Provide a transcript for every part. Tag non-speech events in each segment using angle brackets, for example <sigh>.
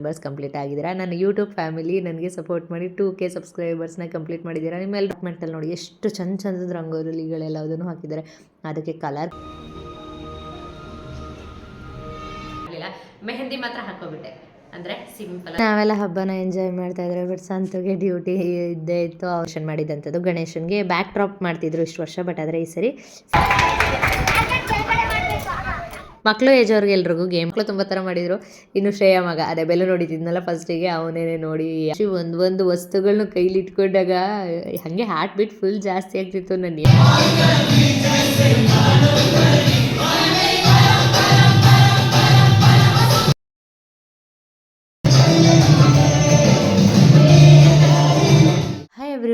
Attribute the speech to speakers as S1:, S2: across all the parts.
S1: Subscribers complete ಆಗಿದ್ದೀರಾ? ನನ್ನ YouTube family ನನಗೆ ಸಪೋರ್ಟ್ ಮಾಡಿ ಟೂ ಕೆ ಸಬ್ಸ್ಕ್ರೈಬರ್ಸ್ನ ಕಂಪ್ಲೀಟ್ ಮಾಡಿದ್ದೀರಾ? ನಿಮ್ಮೆಲ್ಲ ಡಾಕ್ಯುಮೆಂಟಲ್ಲಿ ನೋಡಿ, ಎಷ್ಟು ಚಂದ ಚಂದದ ರಂಗೋಲಿಗಳೆಲ್ಲದನ್ನು ಹಾಕಿದ್ದಾರೆ. ಅದಕ್ಕೆ ಕಲರ್
S2: ಮೆಹಂದಿ ಮಾತ್ರ ಹಾಕೋಬಿಟ್ಟೆ ಅಂದ್ರೆ ಸಿಂಪಲ್
S1: ನಾವೆಲ್ಲ ಹಬ್ಬನ ಎಂಜಾಯ್ ಮಾಡ್ತಾ ಇದ್ರೆ ಬಟ್ ಸಂತುಗೆ ಡ್ಯೂಟಿ ಇದ್ದೇ ಇತ್ತು. ಆಪ್ಷನ್ ಮಾಡಿದಂಥದ್ದು ಗಣೇಶನ್ಗೆ ಬ್ಯಾಕ್ ಡ್ರಾಪ್ ಮಾಡ್ತಿದ್ರು ಇಷ್ಟು ವರ್ಷ ಬಟ್ ಆದರೆ ಈ ಸರಿ ಮಕ್ಕಳು ಏಜ್ ಅವ್ರಿಗೆ ಎಲ್ರಿಗೂ ಗೇಮ್. ಮಕ್ಕಳು ತುಂಬ ಥರ ಮಾಡಿದ್ರು. ಇನ್ನು ಶ್ರೇಯ ಮಗ. ಅದೇ ಬೆಲೆ ನೋಡಿದ್ನಲ್ಲ ಫಸ್ಟಿಗೆ ಅವನೇನೆ ನೋಡಿ ಒಂದು ಒಂದು ವಸ್ತುಗಳನ್ನ ಕೈಲಿ ಇಟ್ಕೊಂಡಾಗ ಹಾಗೆ ಹಾರ್ಟ್ ಬೀಟ್ ಫುಲ್ ಜಾಸ್ತಿ ಆಗ್ತಿತ್ತು ನನಗೆ.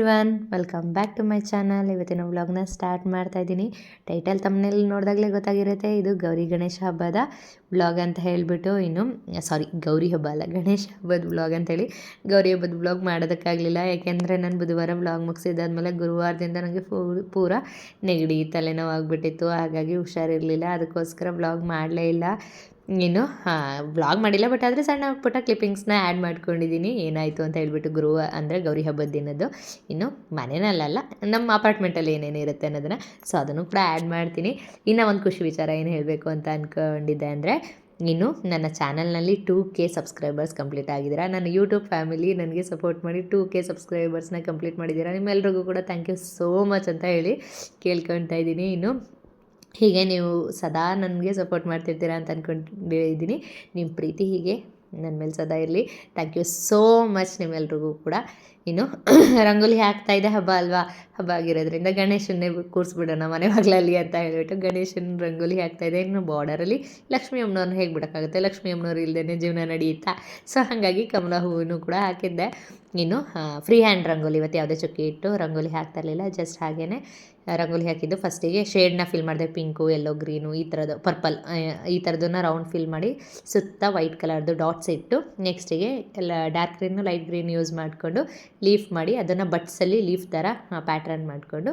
S1: Everyone, welcome back to my channel. ಇವತ್ತಿನ ವ್ಲಾಗ್ನ ಸ್ಟಾರ್ಟ್ ಮಾಡ್ತಾ ಇದ್ದೀನಿ. ಟೈಟಲ್ ತಮ್ಮನೇಲಿ ನೋಡಿದಾಗಲೇ ಗೊತ್ತಾಗಿರುತ್ತೆ, ಇದು ಗೌರಿ ಗಣೇಶ ಹಬ್ಬದ ವ್ಲಾಗ್ ಅಂತ ಹೇಳಿಬಿಟ್ಟು ಇನ್ನು, ಸಾರಿ, ಗೌರಿ ಹಬ್ಬ ಅಲ್ಲ, ಗಣೇಶ ಹಬ್ಬದ ವ್ಲಾಗ್ ಅಂತೇಳಿ ಗೌರಿ ಹಬ್ಬದ ವ್ಲಾಗ್ ಮಾಡೋದಕ್ಕಾಗಲಿಲ್ಲ. ಯಾಕೆಂದರೆ ನಾನು ಬುಧವಾರ ವ್ಲಾಗ್ ಮುಗಿಸಿದಾದ್ಮೇಲೆ ಗುರುವಾರದಿಂದ ನನಗೆ ಪೂರ ನೆಗಡಿ ತಲೆನೋವು ಆಗಿಬಿಟ್ಟಿತ್ತು ಹಾಗಾಗಿ ಹುಷಾರಿರಲಿಲ್ಲ. ಅದಕ್ಕೋಸ್ಕರ ವ್ಲಾಗ್ ಮಾಡಲೇ ಇಲ್ಲ. ಇನ್ನು ವ್ಲಾಗ್ ಮಾಡಿಲ್ಲ ಬಟ್ ಆದರೆ ಸಣ್ಣ ಪುಟ್ಟ ಕ್ಲಿಪ್ಪಿಂಗ್ಸ್ನ ಆ್ಯಡ್ ಮಾಡ್ಕೊಂಡಿದ್ದೀನಿ ಏನಾಯಿತು ಅಂತ ಹೇಳ್ಬಿಟ್ಟು ಗುರು, ಅಂದರೆ ಗೌರಿ ಹಬ್ಬದ ದಿನದ್ದು. ಇನ್ನು ಮನೇನಲ್ಲ ನಮ್ಮ ಅಪಾರ್ಟ್ಮೆಂಟಲ್ಲಿ ಏನೇನು ಇರುತ್ತೆ ಅನ್ನೋದನ್ನು. ಸೊ ಅದನ್ನು ಕೂಡ ಆ್ಯಡ್ ಮಾಡ್ತೀನಿ. ಇನ್ನು ಒಂದು ಖುಷಿ ವಿಚಾರ ಏನು ಹೇಳಬೇಕು ಅಂತ ಅಂದ್ಕೊಂಡಿದ್ದೆ ಅಂದರೆ, ಇನ್ನು ನನ್ನ ಚಾನಲ್ನಲ್ಲಿ ಟೂ ಕೆ ಸಬ್ಸ್ಕ್ರೈಬರ್ಸ್ ಕಂಪ್ಲೀಟ್ ಆಗಿದ್ದೀರಾ. ನನ್ನ ಯೂಟ್ಯೂಬ್ ಫ್ಯಾಮಿಲಿ ನನಗೆ ಸಪೋರ್ಟ್ ಮಾಡಿ ಟೂ ಕೆ ಸಬ್ಸ್ಕ್ರೈಬರ್ಸ್ನ ಕಂಪ್ಲೀಟ್ ಮಾಡಿದ್ದೀರಾ. ನಿಮ್ಮೆಲ್ರಿಗೂ ಕೂಡ ಥ್ಯಾಂಕ್ ಯು ಸೋ ಮಚ್ ಅಂತ ಹೇಳಿ ಕೇಳ್ಕೊಳ್ತಾ ಇದ್ದೀನಿ. ಇನ್ನು ಹೀಗೆ ನೀವು ಸದಾ ನನಗೆ ಸಪೋರ್ಟ್ ಮಾಡ್ತಿರ್ತೀರಾ ಅಂತ ಅಂದ್ಕೊಂಡಿದ್ದೀನಿ ನಿಮ್ಮ ಪ್ರೀತಿ ಹೀಗೆ ನನ್ನ ಮೇಲೆ ಸದಾ ಇರಲಿ. ಥ್ಯಾಂಕ್ ಯು ಸೋ ಮಚ್ ನಿಮ್ಮೆಲ್ರಿಗೂ ಕೂಡ. ಇನ್ನು <coughs> ರಂಗೋಲಿ ಹಾಕ್ತಾ ಇದೆ ಹಬ್ಬ ಅಲ್ವಾ? ಹಬ್ಬ ಆಗಿರೋದ್ರಿಂದ ಗಣೇಶನ್ನೇ ಕೂರಿಸ್ಬಿಡೋಣ ಮನೆ ಮಗಳಲ್ಲಿ ಅಂತ ಹೇಳಿಬಿಟ್ಟು ಗಣೇಶನ ರಂಗೋಲಿ ಹಾಕ್ತಾ ಇದೆ. ಇನ್ನು ಬಾರ್ಡರಲ್ಲಿ ಲಕ್ಷ್ಮೀ ಅಮ್ಮನವ್ರನ್ನ ಹೇಗೆ ಬಿಡೋಕ್ಕಾಗುತ್ತೆ? ಲಕ್ಷ್ಮೀ ಅಮ್ಮನವ್ರು ಇಲ್ಲದೇ ಜೀವನ ನಡೆಯುತ್ತಾ ಸೊ ಹಾಗಾಗಿ ಕಮಲ ಹೂವನ್ನು ಕೂಡ ಹಾಕಿದ್ದೆ. ಇನ್ನು ಫ್ರೀ ಹ್ಯಾಂಡ್ ರಂಗೋಲಿ ಇವತ್ತು ಯಾವುದೇ ಚುಕ್ಕಿ ಇಟ್ಟು ರಂಗೋಲಿ ಹಾಕ್ತಾ ಇರಲಿಲ್ಲ. ಜಸ್ಟ್ ಹಾಗೇ ರಂಗೋಲಿ ಹಾಕಿದ್ದು ಫಸ್ಟಿಗೆ ಶೇಡ್ನ ಫಿಲ್ ಮಾಡಿದೆ. ಪಿಂಕು ಎಲ್ಲೋ ಗ್ರೀನು ಈ ಥರದ್ದು ಪರ್ಪಲ್ ಈ ಥರದನ್ನ ರೌಂಡ್ ಫಿಲ್ ಮಾಡಿ ಸುತ್ತ ವೈಟ್ ಕಲರ್ದು ಡಾಟ್ಸ್ ಇಟ್ಟು ನೆಕ್ಸ್ಟಿಗೆ ಎಲ್ಲ dark green light green use ಮಾಡಿಕೊಂಡು ಲೀಫ್ ಮಾಡಿ ಅದನ್ನು ಬಟ್ಸಲ್ಲಿ ಲೀಫ್ ಥರ ಪ್ಯಾಟ್ರನ್ ಮಾಡಿಕೊಂಡು,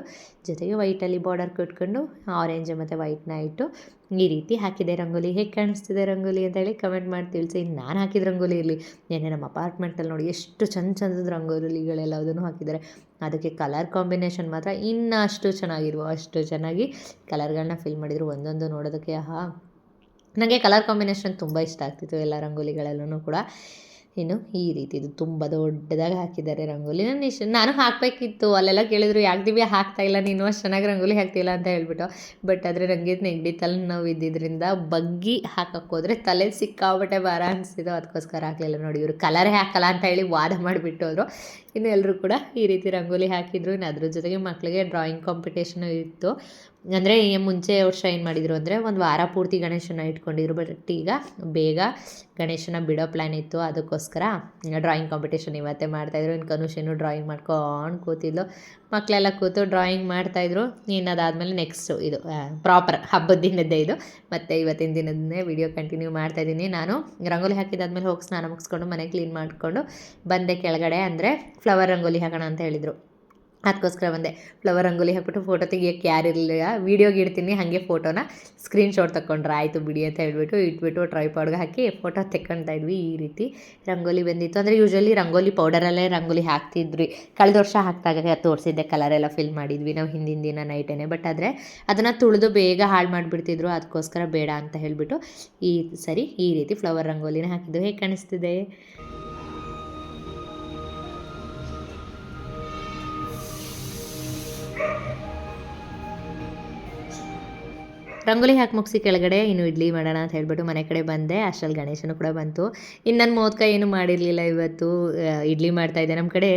S1: ಜೊತೆಗೆ ವೈಟಲ್ಲಿ ಬಾರ್ಡರ್ ಕೊಟ್ಕೊಂಡು ಆರೆಂಜ್ ಮತ್ತು ವೈಟ್ನ ಇಟ್ಟು, ಈ ರೀತಿ ಹಾಕಿದೆ ರಂಗೋಲಿ. ಹೇಗೆ ಕಾಣಿಸ್ತಿದೆ ರಂಗೋಲಿ ಅಂತ ಹೇಳಿ ಕಮೆಂಟ್ ಮಾಡಿ ತಿಳಿಸಿ. ನಾನು ಹಾಕಿದ ರಂಗೋಲಿ ಇರಲಿ ಏನೇ ನಮ್ಮ ಅಪಾರ್ಟ್ಮೆಂಟಲ್ಲಿ ನೋಡಿ ಎಷ್ಟು ಚಂದ ಚಂದದ ರಂಗೋಲಿಗಳೆಲ್ಲದನ್ನು ಹಾಕಿದ್ದಾರೆ. ಅದಕ್ಕೆ ಕಲರ್ ಕಾಂಬಿನೇಷನ್ ಮಾತ್ರ ಇನ್ನೂ ಅಷ್ಟು ಚೆನ್ನಾಗಿರುವ ಅಷ್ಟು ಚೆನ್ನಾಗಿ ಕಲರ್ಗಳನ್ನ ಫಿಲ್ ಮಾಡಿದರು. ಒಂದೊಂದು ನೋಡೋದಕ್ಕೆ, ಆಹಾ ನನಗೆ ಕಲರ್ ಕಾಂಬಿನೇಷನ್ ತುಂಬ ಇಷ್ಟ ಆಗ್ತಿತ್ತು ಎಲ್ಲ ರಂಗೋಲಿಗಳಲ್ಲೂ ಕೂಡ. ಇನ್ನು ಈ ರೀತಿ ಇದು ತುಂಬ ದೊಡ್ಡದಾಗಿ ಹಾಕಿದ್ದಾರೆ ರಂಗೋಲಿ. ನಾನು ಇಷ್ಟು ನಾನು ಹಾಕಬೇಕಿತ್ತು. ಅಲ್ಲೆಲ್ಲ ಕೇಳಿದ್ರು, ಯಾಕೆ ದಿವ್ಯ ಹಾಕ್ತಾ ಇಲ್ಲ ನೀನು? ಅಷ್ಟು ಚೆನ್ನಾಗಿ ರಂಗೋಲಿ ಹಾಕ್ತಿಲ್ಲ ಅಂತ ಹೇಳ್ಬಿಟ್ಟು. ಬಟ್ ಆದರೆ ನನಗೆ ನೆಗಡಿ ತಲೆ ನೋವು ಇದ್ದಿದ್ದರಿಂದ ಬಗ್ಗಿ ಹಾಕಕ್ಕೆ ಹೋದರೆ ತಲೆ ಸಿಕ್ಕಾಬಿಟ್ಟೆ ಭಾರ ಅನಿಸಿದ್ದು. ಅದಕ್ಕೋಸ್ಕರ ಹಾಕಲಿಲ್ಲ ನೋಡಿ. ಇವರು ಕಲರೇ ಹಾಕಲ್ಲ ಅಂತ ಹೇಳಿ ವಾದ ಮಾಡಿಬಿಟ್ಟು ಹೋದರು. ಇನ್ನು ಎಲ್ಲರೂ ಕೂಡ ಈ ರೀತಿ ರಂಗೋಲಿ ಹಾಕಿದ್ರು. ಇನ್ನು ಅದ್ರ ಜೊತೆಗೆ ಮಕ್ಕಳಿಗೆ ಡ್ರಾಯಿಂಗ್ ಕಾಂಪಿಟೇಷನು ಇತ್ತು. ಅಂದರೆ ಮುಂಚೆ ವರ್ಷ ಏನು ಮಾಡಿದರು ಅಂದರೆ ಒಂದು ವಾರ ಪೂರ್ತಿ ಗಣೇಶನ ಇಟ್ಕೊಂಡಿದ್ರು ಬಟ್ ಈಗ ಬೇಗ ಗಣೇಶನ ಬಿಡೋ ಪ್ಲ್ಯಾನ್ ಇತ್ತು. ಅದಕ್ಕೋಸ್ಕರ ಡ್ರಾಯಿಂಗ್ ಕಾಂಪಿಟೇಷನ್ ಇವತ್ತೇ ಮಾಡ್ತಾಯಿದ್ರು ಇನ್ನು ಕನುಷೇನು ಡ್ರಾಯಿಂಗ್ ಮಾಡ್ಕೊಂಡು ಕೂತಿದ್ಲು. ಮಕ್ಕಳೆಲ್ಲ ಕೂತು ಡ್ರಾಯಿಂಗ್ ಮಾಡ್ತಾಯಿದ್ರು ಇನ್ನು ಅದಾದಮೇಲೆ ನೆಕ್ಸ್ಟು ಇದು ಪ್ರಾಪರ್ ಹಬ್ಬದ ದಿನದ್ದೇ ಇದು. ಮತ್ತು ಇವತ್ತಿನ ದಿನದನ್ನೇ ವಿಡಿಯೋ ಕಂಟಿನ್ಯೂ ಮಾಡ್ತಾಯಿದ್ದೀನಿ ನಾನು ರಂಗೋಲಿ ಹಾಕಿದ್ದಾದ್ಮೇಲೆ ಹೋಗಿ ಸ್ನಾನ ಮುಗಿಸ್ಕೊಂಡು ಮನೆ ಕ್ಲೀನ್ ಮಾಡಿಕೊಂಡು ಬಂದೆ ಕೆಳಗಡೆ. ಅಂದರೆ ಫ್ಲವರ್ ರಂಗೋಲಿ ಹಾಕೋಣ ಅಂತ ಹೇಳಿದರು. ಅದಕ್ಕೋಸ್ಕರ ಬಂದೆ. ಫ್ಲವರ್ ರಂಗೋಲಿ ಹಾಕ್ಬಿಟ್ಟು ಫೋಟೋ ತೆಗಿಯೋಕ್ಕೆ ಯಾರಿರಲಿಲ್ಲ ವೀಡಿಯೋಗೆ ಇಡ್ತೀನಿ, ಹಾಗೆ ಫೋಟೋನ ಸ್ಕ್ರೀನ್ಶಾಟ್ ತಗೊಂಡ್ರೆ ಆಯಿತು ಬಿಡಿ ಅಂತ ಹೇಳ್ಬಿಟ್ಟು ಇಟ್ಬಿಟ್ಟು ಟ್ರೈಪಾಡ್ಗೆ ಹಾಕಿ ಫೋಟೋ ತೆಕ್ಕೊಳ್ತಾ ಇದ್ವಿ ಈ ರೀತಿ. ರಂಗೋಲಿ ಬಂದಿತ್ತು. ಅಂದರೆ ಯೂಶ್ವಲಿ ರಂಗೋಲಿ ಪೌಡರಲ್ಲೇ ರಂಗೋಲಿ ಹಾಕ್ತಿದ್ವಿ. ಕಳೆದ ವರ್ಷ ಹಾಕಿದಾಗ ತೋರಿಸಿದ್ದೆ ಕಲರೆಲ್ಲ ಫಿಲ್ ಮಾಡಿದ್ವಿ ನಾವು ಹಿಂದಿನ ದಿನ ನೈಟೇನೆ ಬಟ್ ಆದರೆ ಅದನ್ನು ತುಳಿದು ಬೇಗ ಹಾಳು ಮಾಡಿಬಿಡ್ತಿದ್ರು. ಅದಕ್ಕೋಸ್ಕರ ಬೇಡ ಅಂತ ಹೇಳಿಬಿಟ್ಟು ಈ ಸರಿ ಈ ರೀತಿ ಫ್ಲವರ್ ರಂಗೋಲಿನ ಹಾಕಿದ್ದು. ಹೇಗೆ ಕಾಣಿಸ್ತಿದೆ? ರಂಗೋಲಿ ಹಾಕಿ ಮುಗಿಸಿ ಕೆಳಗಡೆ ಇನ್ನು ಇಡ್ಲಿ ಮಾಡೋಣ ಅಂತ ಹೇಳ್ಬಿಟ್ಟು ಮನೆ ಕಡೆ ಬಂದೆ. ಅಷ್ಟರಲ್ಲಿ ಗಣೇಶನು ಕೂಡ ಬಂತು. ಇನ್ನು ನನ್ನ ಮೋದಕ ಏನು ಮಾಡಿರಲಿಲ್ಲ ಇವತ್ತು. ಇಡ್ಲಿ ಮಾಡ್ತಾ ಇದ್ದೆ. ನಮ್ಮ ಕಡೆ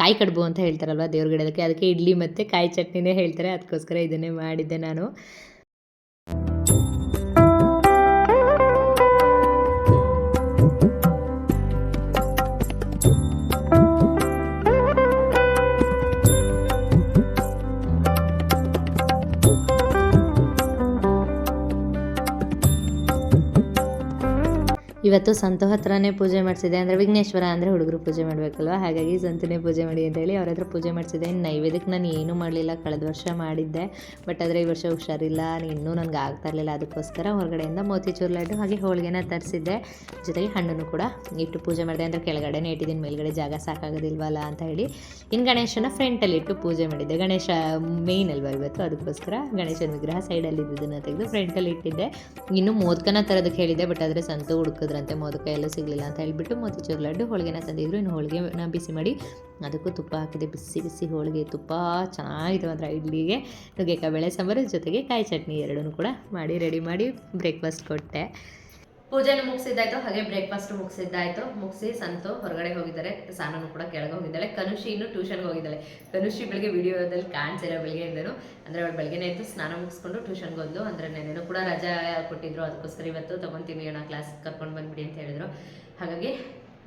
S1: ಕಾಯಿ ಕಡುಬು ಅಂತ ಹೇಳ್ತಾರಲ್ವ ದೇವ್ರಗಡೆ ಅದಕ್ಕೆ ಇಡ್ಲಿ ಮತ್ತು ಕಾಯಿ ಚಟ್ನಿನೇ ಹೇಳ್ತಾರೆ. ಅದಕ್ಕೋಸ್ಕರ ಇದನ್ನೇ ಮಾಡಿದ್ದೆ ನಾನು.
S3: ಇವತ್ತು ಸಂತು ಹತ್ರನೇ ಪೂಜೆ ಮಾಡಿಸಿದೆ ಅಂದರೆ ವಿಘ್ನೇಶ್ವರ ಅಂದರೆ ಹುಡುಗರು ಪೂಜೆ ಮಾಡಬೇಕಲ್ವ? ಹಾಗಾಗಿ ಸಂತನೇ ಪೂಜೆ ಮಾಡಿ ಅಂತ ಹೇಳಿ ಅವ್ರ ಹತ್ರ ಪೂಜೆ ಮಾಡಿಸಿದೆ ಇನ್ನು ನೈವೇದ್ಯಕ್ಕೆ ನಾನು ಏನೂ ಮಾಡಲಿಲ್ಲ. ಕಳೆದ ವರ್ಷ ಮಾಡಿದ್ದೆ. ಬಟ್ ಆದರೆ ಈ ವರ್ಷ ಹುಷಾರಿಲ್ಲ. ಇನ್ನೂ ನನಗೆ ಆಗ್ತಾ ಇರಲಿಲ್ಲ. ಅದಕ್ಕೋಸ್ಕರ ಹೊರಗಡೆಯಿಂದ ಮೋತಿಚೂರ್ ಲಡ್ಡು ಹಾಗೆ ಹೋಳಿಗೆನ ತರಿಸಿದ್ದೆ. ಜೊತೆಗೆ ಹಣ್ಣನ್ನು ಕೂಡ ಇಟ್ಟು ಪೂಜೆ ಮಾಡಿದೆ. ಅಂದರೆ ಕೆಳಗಡೆನೇ ಇಟ್ಟಿದ್ದೀನಿ. ಮೇಲ್ಗಡೆ ಜಾಗ ಸಾಕಾಗೋದಿಲ್ವಲ್ಲ ಅಂತ ಹೇಳಿ ಇನ್ನು ಗಣೇಶನ ಫ್ರಂಟಲ್ಲಿ ಇಟ್ಟು ಪೂಜೆ ಮಾಡಿದ್ದೆ. ಗಣೇಶ ಮೇಯ್ನ್ ಅಲ್ವಾ ಇವತ್ತು? ಅದಕ್ಕೋಸ್ಕರ ಗಣೇಶನ ವಿಗ್ರಹ ಸೈಡಲ್ಲಿ ಇದ್ದಿದ್ದನ್ನು ತೆಗೆದು ಫ್ರಂಟಲ್ಲಿ ಇಟ್ಟಿದ್ದೆ. ಇನ್ನು ಮೋದಕನ ತರೋದಕ್ಕೆ ಹೇಳಿದ್ದೆ. ಬಟ್ ಆದರೆ ಸಂತು ಹುಡುಕಿದ್ರಂತೆ ಮೋದಕ ಎಲ್ಲ ಸಿಗಲಿಲ್ಲ ಅಂತ ಹೇಳಿಬಿಟ್ಟು ಮೋತಿಚೂರು ಲಡ್ಡು ಹೋಳಿಗೆನ ತಂದಿದ್ರು. ಇನ್ನು ಹೋಳಿಗೆನ ಬಿಸಿ ಮಾಡಿ ಅದಕ್ಕೂ ತುಪ್ಪ ಹಾಕಿದೆ. ಬಿಸಿ ಬಿಸಿ ಹೋಳಿಗೆ ತುಪ್ಪ. ಚೆನ್ನಾಗಿದೆ ಅಂದರೆ ಇಡ್ಲಿಗೆ. ನುಗ್ಗೆಕಾಯಿ, ಬೇಳೆ ಸಾಂಬಾರು ಜೊತೆಗೆ ಕಾಯಿ ಚಟ್ನಿ ಎರಡೂ ಕೂಡ ಮಾಡಿ ರೆಡಿ ಮಾಡಿ ಬ್ರೇಕ್ಫಾಸ್ಟ್ ಕೊಟ್ಟೆ.
S1: ಪೂಜೆನೂ ಮುಗಿಸಿದ್ದಾಯ್ತು, ಹಾಗೆ ಬ್ರೇಕ್ಫಾಸ್ಟ್ ಮುಗಿಸಿದ್ದಾಯ್ತು. ಮುಗಿಸಿ ಸಂತು ಹೊರಗಡೆ ಹೋಗಿದ್ದಾರೆ. ಸಾನನು ಕೂಡ ಕೆಳಗೆ ಹೋಗಿದ್ದಾಳೆ. ಕನುಷಿ ಇನ್ನು ಟ್ಯೂಷನ್ಗೆ ಹೋಗಿದ್ದಾಳೆ. ಕನುಷಿ ಬೆಳಿಗ್ಗೆ ವಿಡಿಯೋದಲ್ಲಿ ಬೆಳಿಗ್ಗೆ ಬೆಳಿಗ್ಗೆಯಿಂದನು ಅಂದರೆ ಅವಳು ಬೆಳಗ್ಗೆನೇ ಇತ್ತು ಸ್ನಾನ ಮುಗಿಸ್ಕೊಂಡು ಟ್ಯೂಷನ್ಗೆ ಹೋದ್ಲು. ಅಂದರೆ ನೆನೆನೂ ಕೂಡ ರಜಾ ಕೊಟ್ಟಿದ್ರು. ಅದಕ್ಕೋಸ್ಕರ ಇವತ್ತು ತೊಗೊತೀವಿ ಅಣ್ಣ ಕ್ಲಾಸ್ ಕರ್ಕೊಂಡು ಬಂದ್ಬಿಡಿ ಅಂತ ಹೇಳಿದ್ರು. ಹಾಗಾಗಿ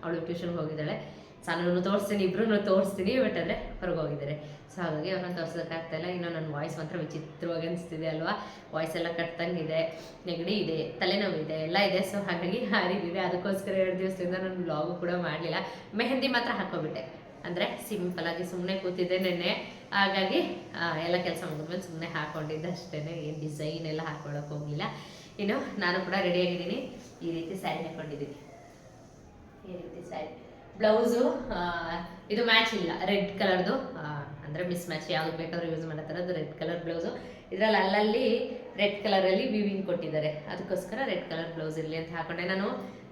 S1: ಅವಳು ಟ್ಯೂಷನ್ಗೆ ಹೋಗಿದ್ದಾಳೆ. ಸಾನನ್ನು ತೋರಿಸ್ತೀನಿ ಇಬ್ಬರೂ ತೋರಿಸ್ತೀನಿ ಬಟ್ ಅಂದರೆ ಹೊರಗೆ ಹೋಗಿದ್ದಾರೆ. ಸೊ ಹಾಗಾಗಿ ಅವ್ರನ್ನ ತೋರ್ಸೋದಕ್ಕಾಗ್ತಾ ಇಲ್ಲ. ಇನ್ನು ನನ್ನ ವಾಯ್ಸ್ ಮಾತ್ರ ವಿಚಿತ್ರವಾಗಿ ಅನಿಸ್ತಿದೆ ಅಲ್ವಾ? ವಾಯ್ಸ್ ಎಲ್ಲ ಕಟ್ತಂಗಿದೆ. ನೆಗಡಿ ಇದೆ, ತಲೆನೋವು ಇದೆ, ಎಲ್ಲ ಇದೆ. ಸೊ ಹಾಗಾಗಿ ಹಾರಿದಿದೆ ಅದಕ್ಕೋಸ್ಕರ ಎರಡು ದಿವಸದಿಂದ ನಾನು ಬ್ಲಾಗು ಕೂಡ ಮಾಡಲಿಲ್ಲ. ಮೆಹಂದಿ ಮಾತ್ರ ಹಾಕೋಬಿಟ್ಟೆ ಅಂದರೆ ಸಿಂಪಲ್ ಆಗಿ ಸುಮ್ಮನೆ ಕೂತಿದ್ದೆ ನೆನ್ನೆ. ಹಾಗಾಗಿ ಎಲ್ಲ ಕೆಲಸ ಮುಗಿದ್ಮೇಲೆ ಸುಮ್ಮನೆ ಹಾಕೊಂಡಿದ್ದೆ ಅಷ್ಟೇ ಏನು ಡಿಸೈನ್ ಎಲ್ಲ ಹಾಕೊಳ್ಳೋಕೆ ಹೋಗಿಲ್ಲ ಇನ್ನು ನಾನು ಕೂಡ ರೆಡಿಯಾಗಿದ್ದೀನಿ ಈ ರೀತಿ ಸ್ಯಾರಿ ಹಾಕೊಂಡಿದ್ದೀನಿ. ಈ ರೀತಿ ಸ್ಯಾರಿ ಬ್ಲೌಸು ಇದು ಮ್ಯಾಚ್ ಇಲ್ಲ. ರೆಡ್ ಕಲರ್ದು ಅಂದರೆ ಮಿಸ್ ಮ್ಯಾಚ್ ಯಾವ್ದು ಬೇಕಾದ್ರೂ ಯೂಸ್ ಮಾಡೋ ಅದು ರೆಡ್ ಕಲರ್ ಬ್ಲೌಸು. ಇದರಲ್ಲಿ ಅಲ್ಲಲ್ಲಿ ರೆಡ್ ಕಲರಲ್ಲಿ ವಿವಿಂಗ್ ಕೊಟ್ಟಿದ್ದಾರೆ. ಅದಕ್ಕೋಸ್ಕರ ರೆಡ್ ಕಲರ್ ಬ್ಲೌಸ್ ಇರಲಿ ಅಂತ ಹಾಕೊಂಡೆ. ನಾನು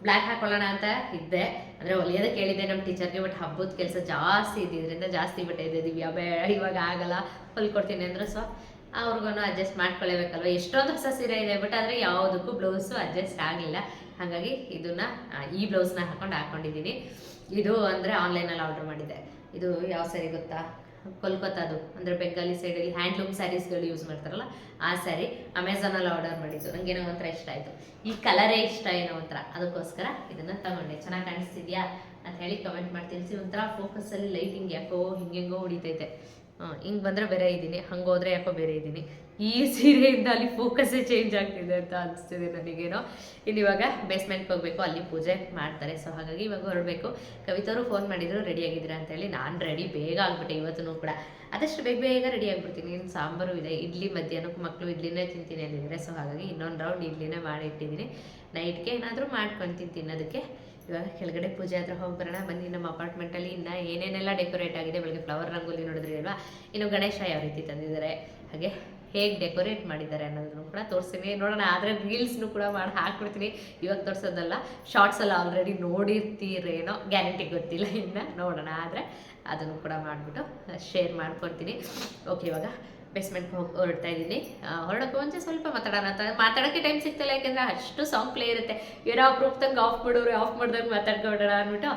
S1: ಬ್ಲ್ಯಾಕ್ ಹಾಕೊಳ್ಳೋಣ ಅಂತ ಇದ್ದೆ. ಅಂದರೆ ಹೊಲಿಯೋದಕ್ಕೆ ಕೇಳಿದ್ದೆ ನಮ್ಮ ಟೀಚರ್ಗೆ ಬಟ್ ಹಬ್ಬದ ಕೆಲಸ ಜಾಸ್ತಿ ಇದ್ದಿದ್ದರಿಂದ ಜಾಸ್ತಿ ಬಟ್ಟೆ ಇದೆ ದಿವ್ಯಾ ಬೇಡ ಇವಾಗ ಆಗಲ್ಲ. ಹೊಲ್ಕೊಡ್ತೀನಿ ಅಂದ್ರೆ ಸೊ ಅವ್ರಿಗೂ ಅಡ್ಜಸ್ಟ್ ಮಾಡ್ಕೊಳ್ಳೇಬೇಕಲ್ವ ಎಷ್ಟೊಂದು ಹೊಸ ಸೀರೆ ಇದೆ ಬಟ್ ಆದರೆ ಯಾವುದಕ್ಕೂ ಬ್ಲೌಸು ಅಡ್ಜಸ್ಟ್ ಆಗಲಿಲ್ಲ ಹಾಗಾಗಿ ಇದನ್ನ ಈ ಬ್ಲೌಸ್ನ ಹಾಕೊಂಡು ಹಾಕೊಂಡಿದ್ದೀನಿ. ಇದು ಅಂದರೆ ಆನ್ಲೈನಲ್ಲಿ ಆರ್ಡರ್ ಮಾಡಿದ್ದೆ ಇದು ಯಾವ ಸ್ಯಾರಿ ಗೊತ್ತಾ? ಕೋಲ್ಕತ್ತಾದು. ಅಂದರೆ ಬೆಂಗಾಲಿ ಸೈಡಲ್ಲಿ ಹ್ಯಾಂಡ್ಲೂಮ್ ಸ್ಯಾರೀಸ್ಗಳು ಯೂಸ್ ಮಾಡ್ತಾರಲ್ಲ, ಆ ಸ್ಯಾರಿ ಅಮೆಝಾನಲ್ಲಿ ಆರ್ಡರ್ ಮಾಡಿದ್ದು. ನನಗೇನೋ ಒಂಥರ ಇಷ್ಟ ಆಯಿತು. ಈ ಕಲರೇ ಇಷ್ಟ ಏನೋ ಒಂಥರ. ಅದಕ್ಕೋಸ್ಕರ ಇದನ್ನು ತಗೊಂಡೆ. ಚೆನ್ನಾಗಿ ಕಾಣಿಸ್ತಿದ್ಯಾ? ಅಂತ ಹೇಳಿ ಕಮೆಂಟ್ ಮಾಡಿ ತಿಳಿಸಿ ಒಂಥರ ಫೋಕಸಲ್ಲಿ ಲೈಟಿಂಗ್ ಯಾಕೋ, ಹಿಂಗೆಂಗೋ ಹೊಡಿತೈತೆ. ಹಿಂಗೆ ಬಂದರೆ ಬೇರೆ ಇದ್ದೀನಿ ಹಂಗೋದ್ರೆ ಯಾಕೋ ಬೇರೆ ಇದ್ದೀನಿ. ಈ ಸೀರೆಯಿಂದ ಅಲ್ಲಿ ಫೋಕಸ್ಸೇ ಚೇಂಜ್ ಆಗ್ತಿದೆ ಅಂತ ಅನಿಸ್ತಿದೆ ನನಗೇನೋ. ಇನ್ನು ಇವಾಗ ಬೇಸ್ಮೆಂಟ್ಗೆ ಹೋಗಬೇಕು, ಅಲ್ಲಿ ಪೂಜೆ ಮಾಡ್ತಾರೆ. ಸೊ ಹಾಗಾಗಿ ಇವಾಗ ಹೊರಡಬೇಕು. ಕವಿತವರು ಫೋನ್ ಮಾಡಿದ್ರು ರೆಡಿ ಆಗಿದ್ದೀರಾ? ಅಂತೇಳಿ ನಾನು ರೆಡಿ ಬೇಗ ಆಗ್ಬಿಟ್ಟೆ ಇವತ್ತೂ ಕೂಡ. ಆದಷ್ಟು ಬೇಗ ಬೇಗ ರೆಡಿ ಆಗ್ಬಿಡ್ತೀನಿ. ಇನ್ನು ಸಾಂಬಾರು ಇದೆ, ಇಡ್ಲಿ ಮಧ್ಯಾಹ್ನಕ್ಕೆ ಮಕ್ಕಳು ಇಡ್ಲಿನೇ ತಿಂತೀನಿ ಅಂದಿದ್ದಾರೆ ಸೊ ಹಾಗಾಗಿ ಇನ್ನೊಂದು ರೌಂಡ್ ಇಡ್ಲಿನೇ ಮಾಡಿಟ್ಟಿದ್ದೀನಿ ನೈಟ್ಗೆ ಏನಾದರೂ ಮಾಡ್ಕೊಂಡು ತಿಂತೀನಿ ಅದಕ್ಕೆ ಇವಾಗ ಕೆಳಗಡೆ ಪೂಜೆ ಹತ್ರ ಹೋಗಿ ಬರೋಣ, ಬನ್ನಿ ನಮ್ಮ ಅಪಾರ್ಟ್ಮೆಂಟಲ್ಲಿ ಇನ್ನು ಏನೇನೆಲ್ಲ ಡೆಕೋರೇಟ್ ಆಗಿದೆ, ಬೆಳಗ್ಗೆ ಫ್ಲವರ್ ರಂಗೋಲಿ ನೋಡಿದ್ರಿ ಅಲ್ವಾ? ಇನ್ನು ಗಣೇಶ ಯಾವ ರೀತಿ ತಂದಿದ್ದಾರೆ, ಹಾಗೆ ಹೇಗೆ ಡೆಕೋರೇಟ್ ಮಾಡಿದ್ದಾರೆ ಅನ್ನೋದನ್ನು ಕೂಡ ತೋರಿಸ್ತೀನಿ ನೋಡೋಣ, ಆದರೆ ರೀಲ್ಸ್ನು ಕೂಡ ಮಾಡಿ ಹಾಕ್ಬಿಡ್ತೀನಿ. ಇವಾಗ ತೋರಿಸೋದಲ್ಲ ಶಾರ್ಟ್ಸಲ್ಲಿ ಆಲ್ರೆಡಿ ನೋಡಿರ್ತೀರೇನೋ ಗ್ಯಾರಂಟಿ ಗೊತ್ತಿಲ್ಲ ಇನ್ನು, ನೋಡೋಣ. ಆದರೆ ಅದನ್ನು ಕೂಡ ಮಾಡಿಬಿಟ್ಟು ಶೇರ್ ಮಾಡ್ಕೊಡ್ತೀನಿ. ಓಕೆ ಇವಾಗ ಬೇಸ್ಮೆಂಟ್ಗೆ ಹೋಗಿ ಹೊರಡ್ತಾ ಇದ್ದೀನಿ. ಹೊರಡೋಕೆ ಮುಂಚೆ ಸ್ವಲ್ಪ ಮಾತಾಡೋಣ ಅಂತ. ಮಾತಾಡೋಕ್ಕೆ ಟೈಮ್ ಸಿಗ್ತಿಲ್ಲ, ಯಾಕೆಂದರೆ ಅಷ್ಟು ಸಾಂಗ್ ಪ್ಲೇ ಇರುತ್ತೆ. ಏನೋ ಅಪ್ರೂಪ್ದಂಗೆ ಆಫ್ ಮಾಡೋರು ಆಫ್ ಮಾಡ್ದಂಗೆ ಮಾತಾಡ್ಕೊಡೋಣ ಅಂದ್ಬಿಟ್ಟು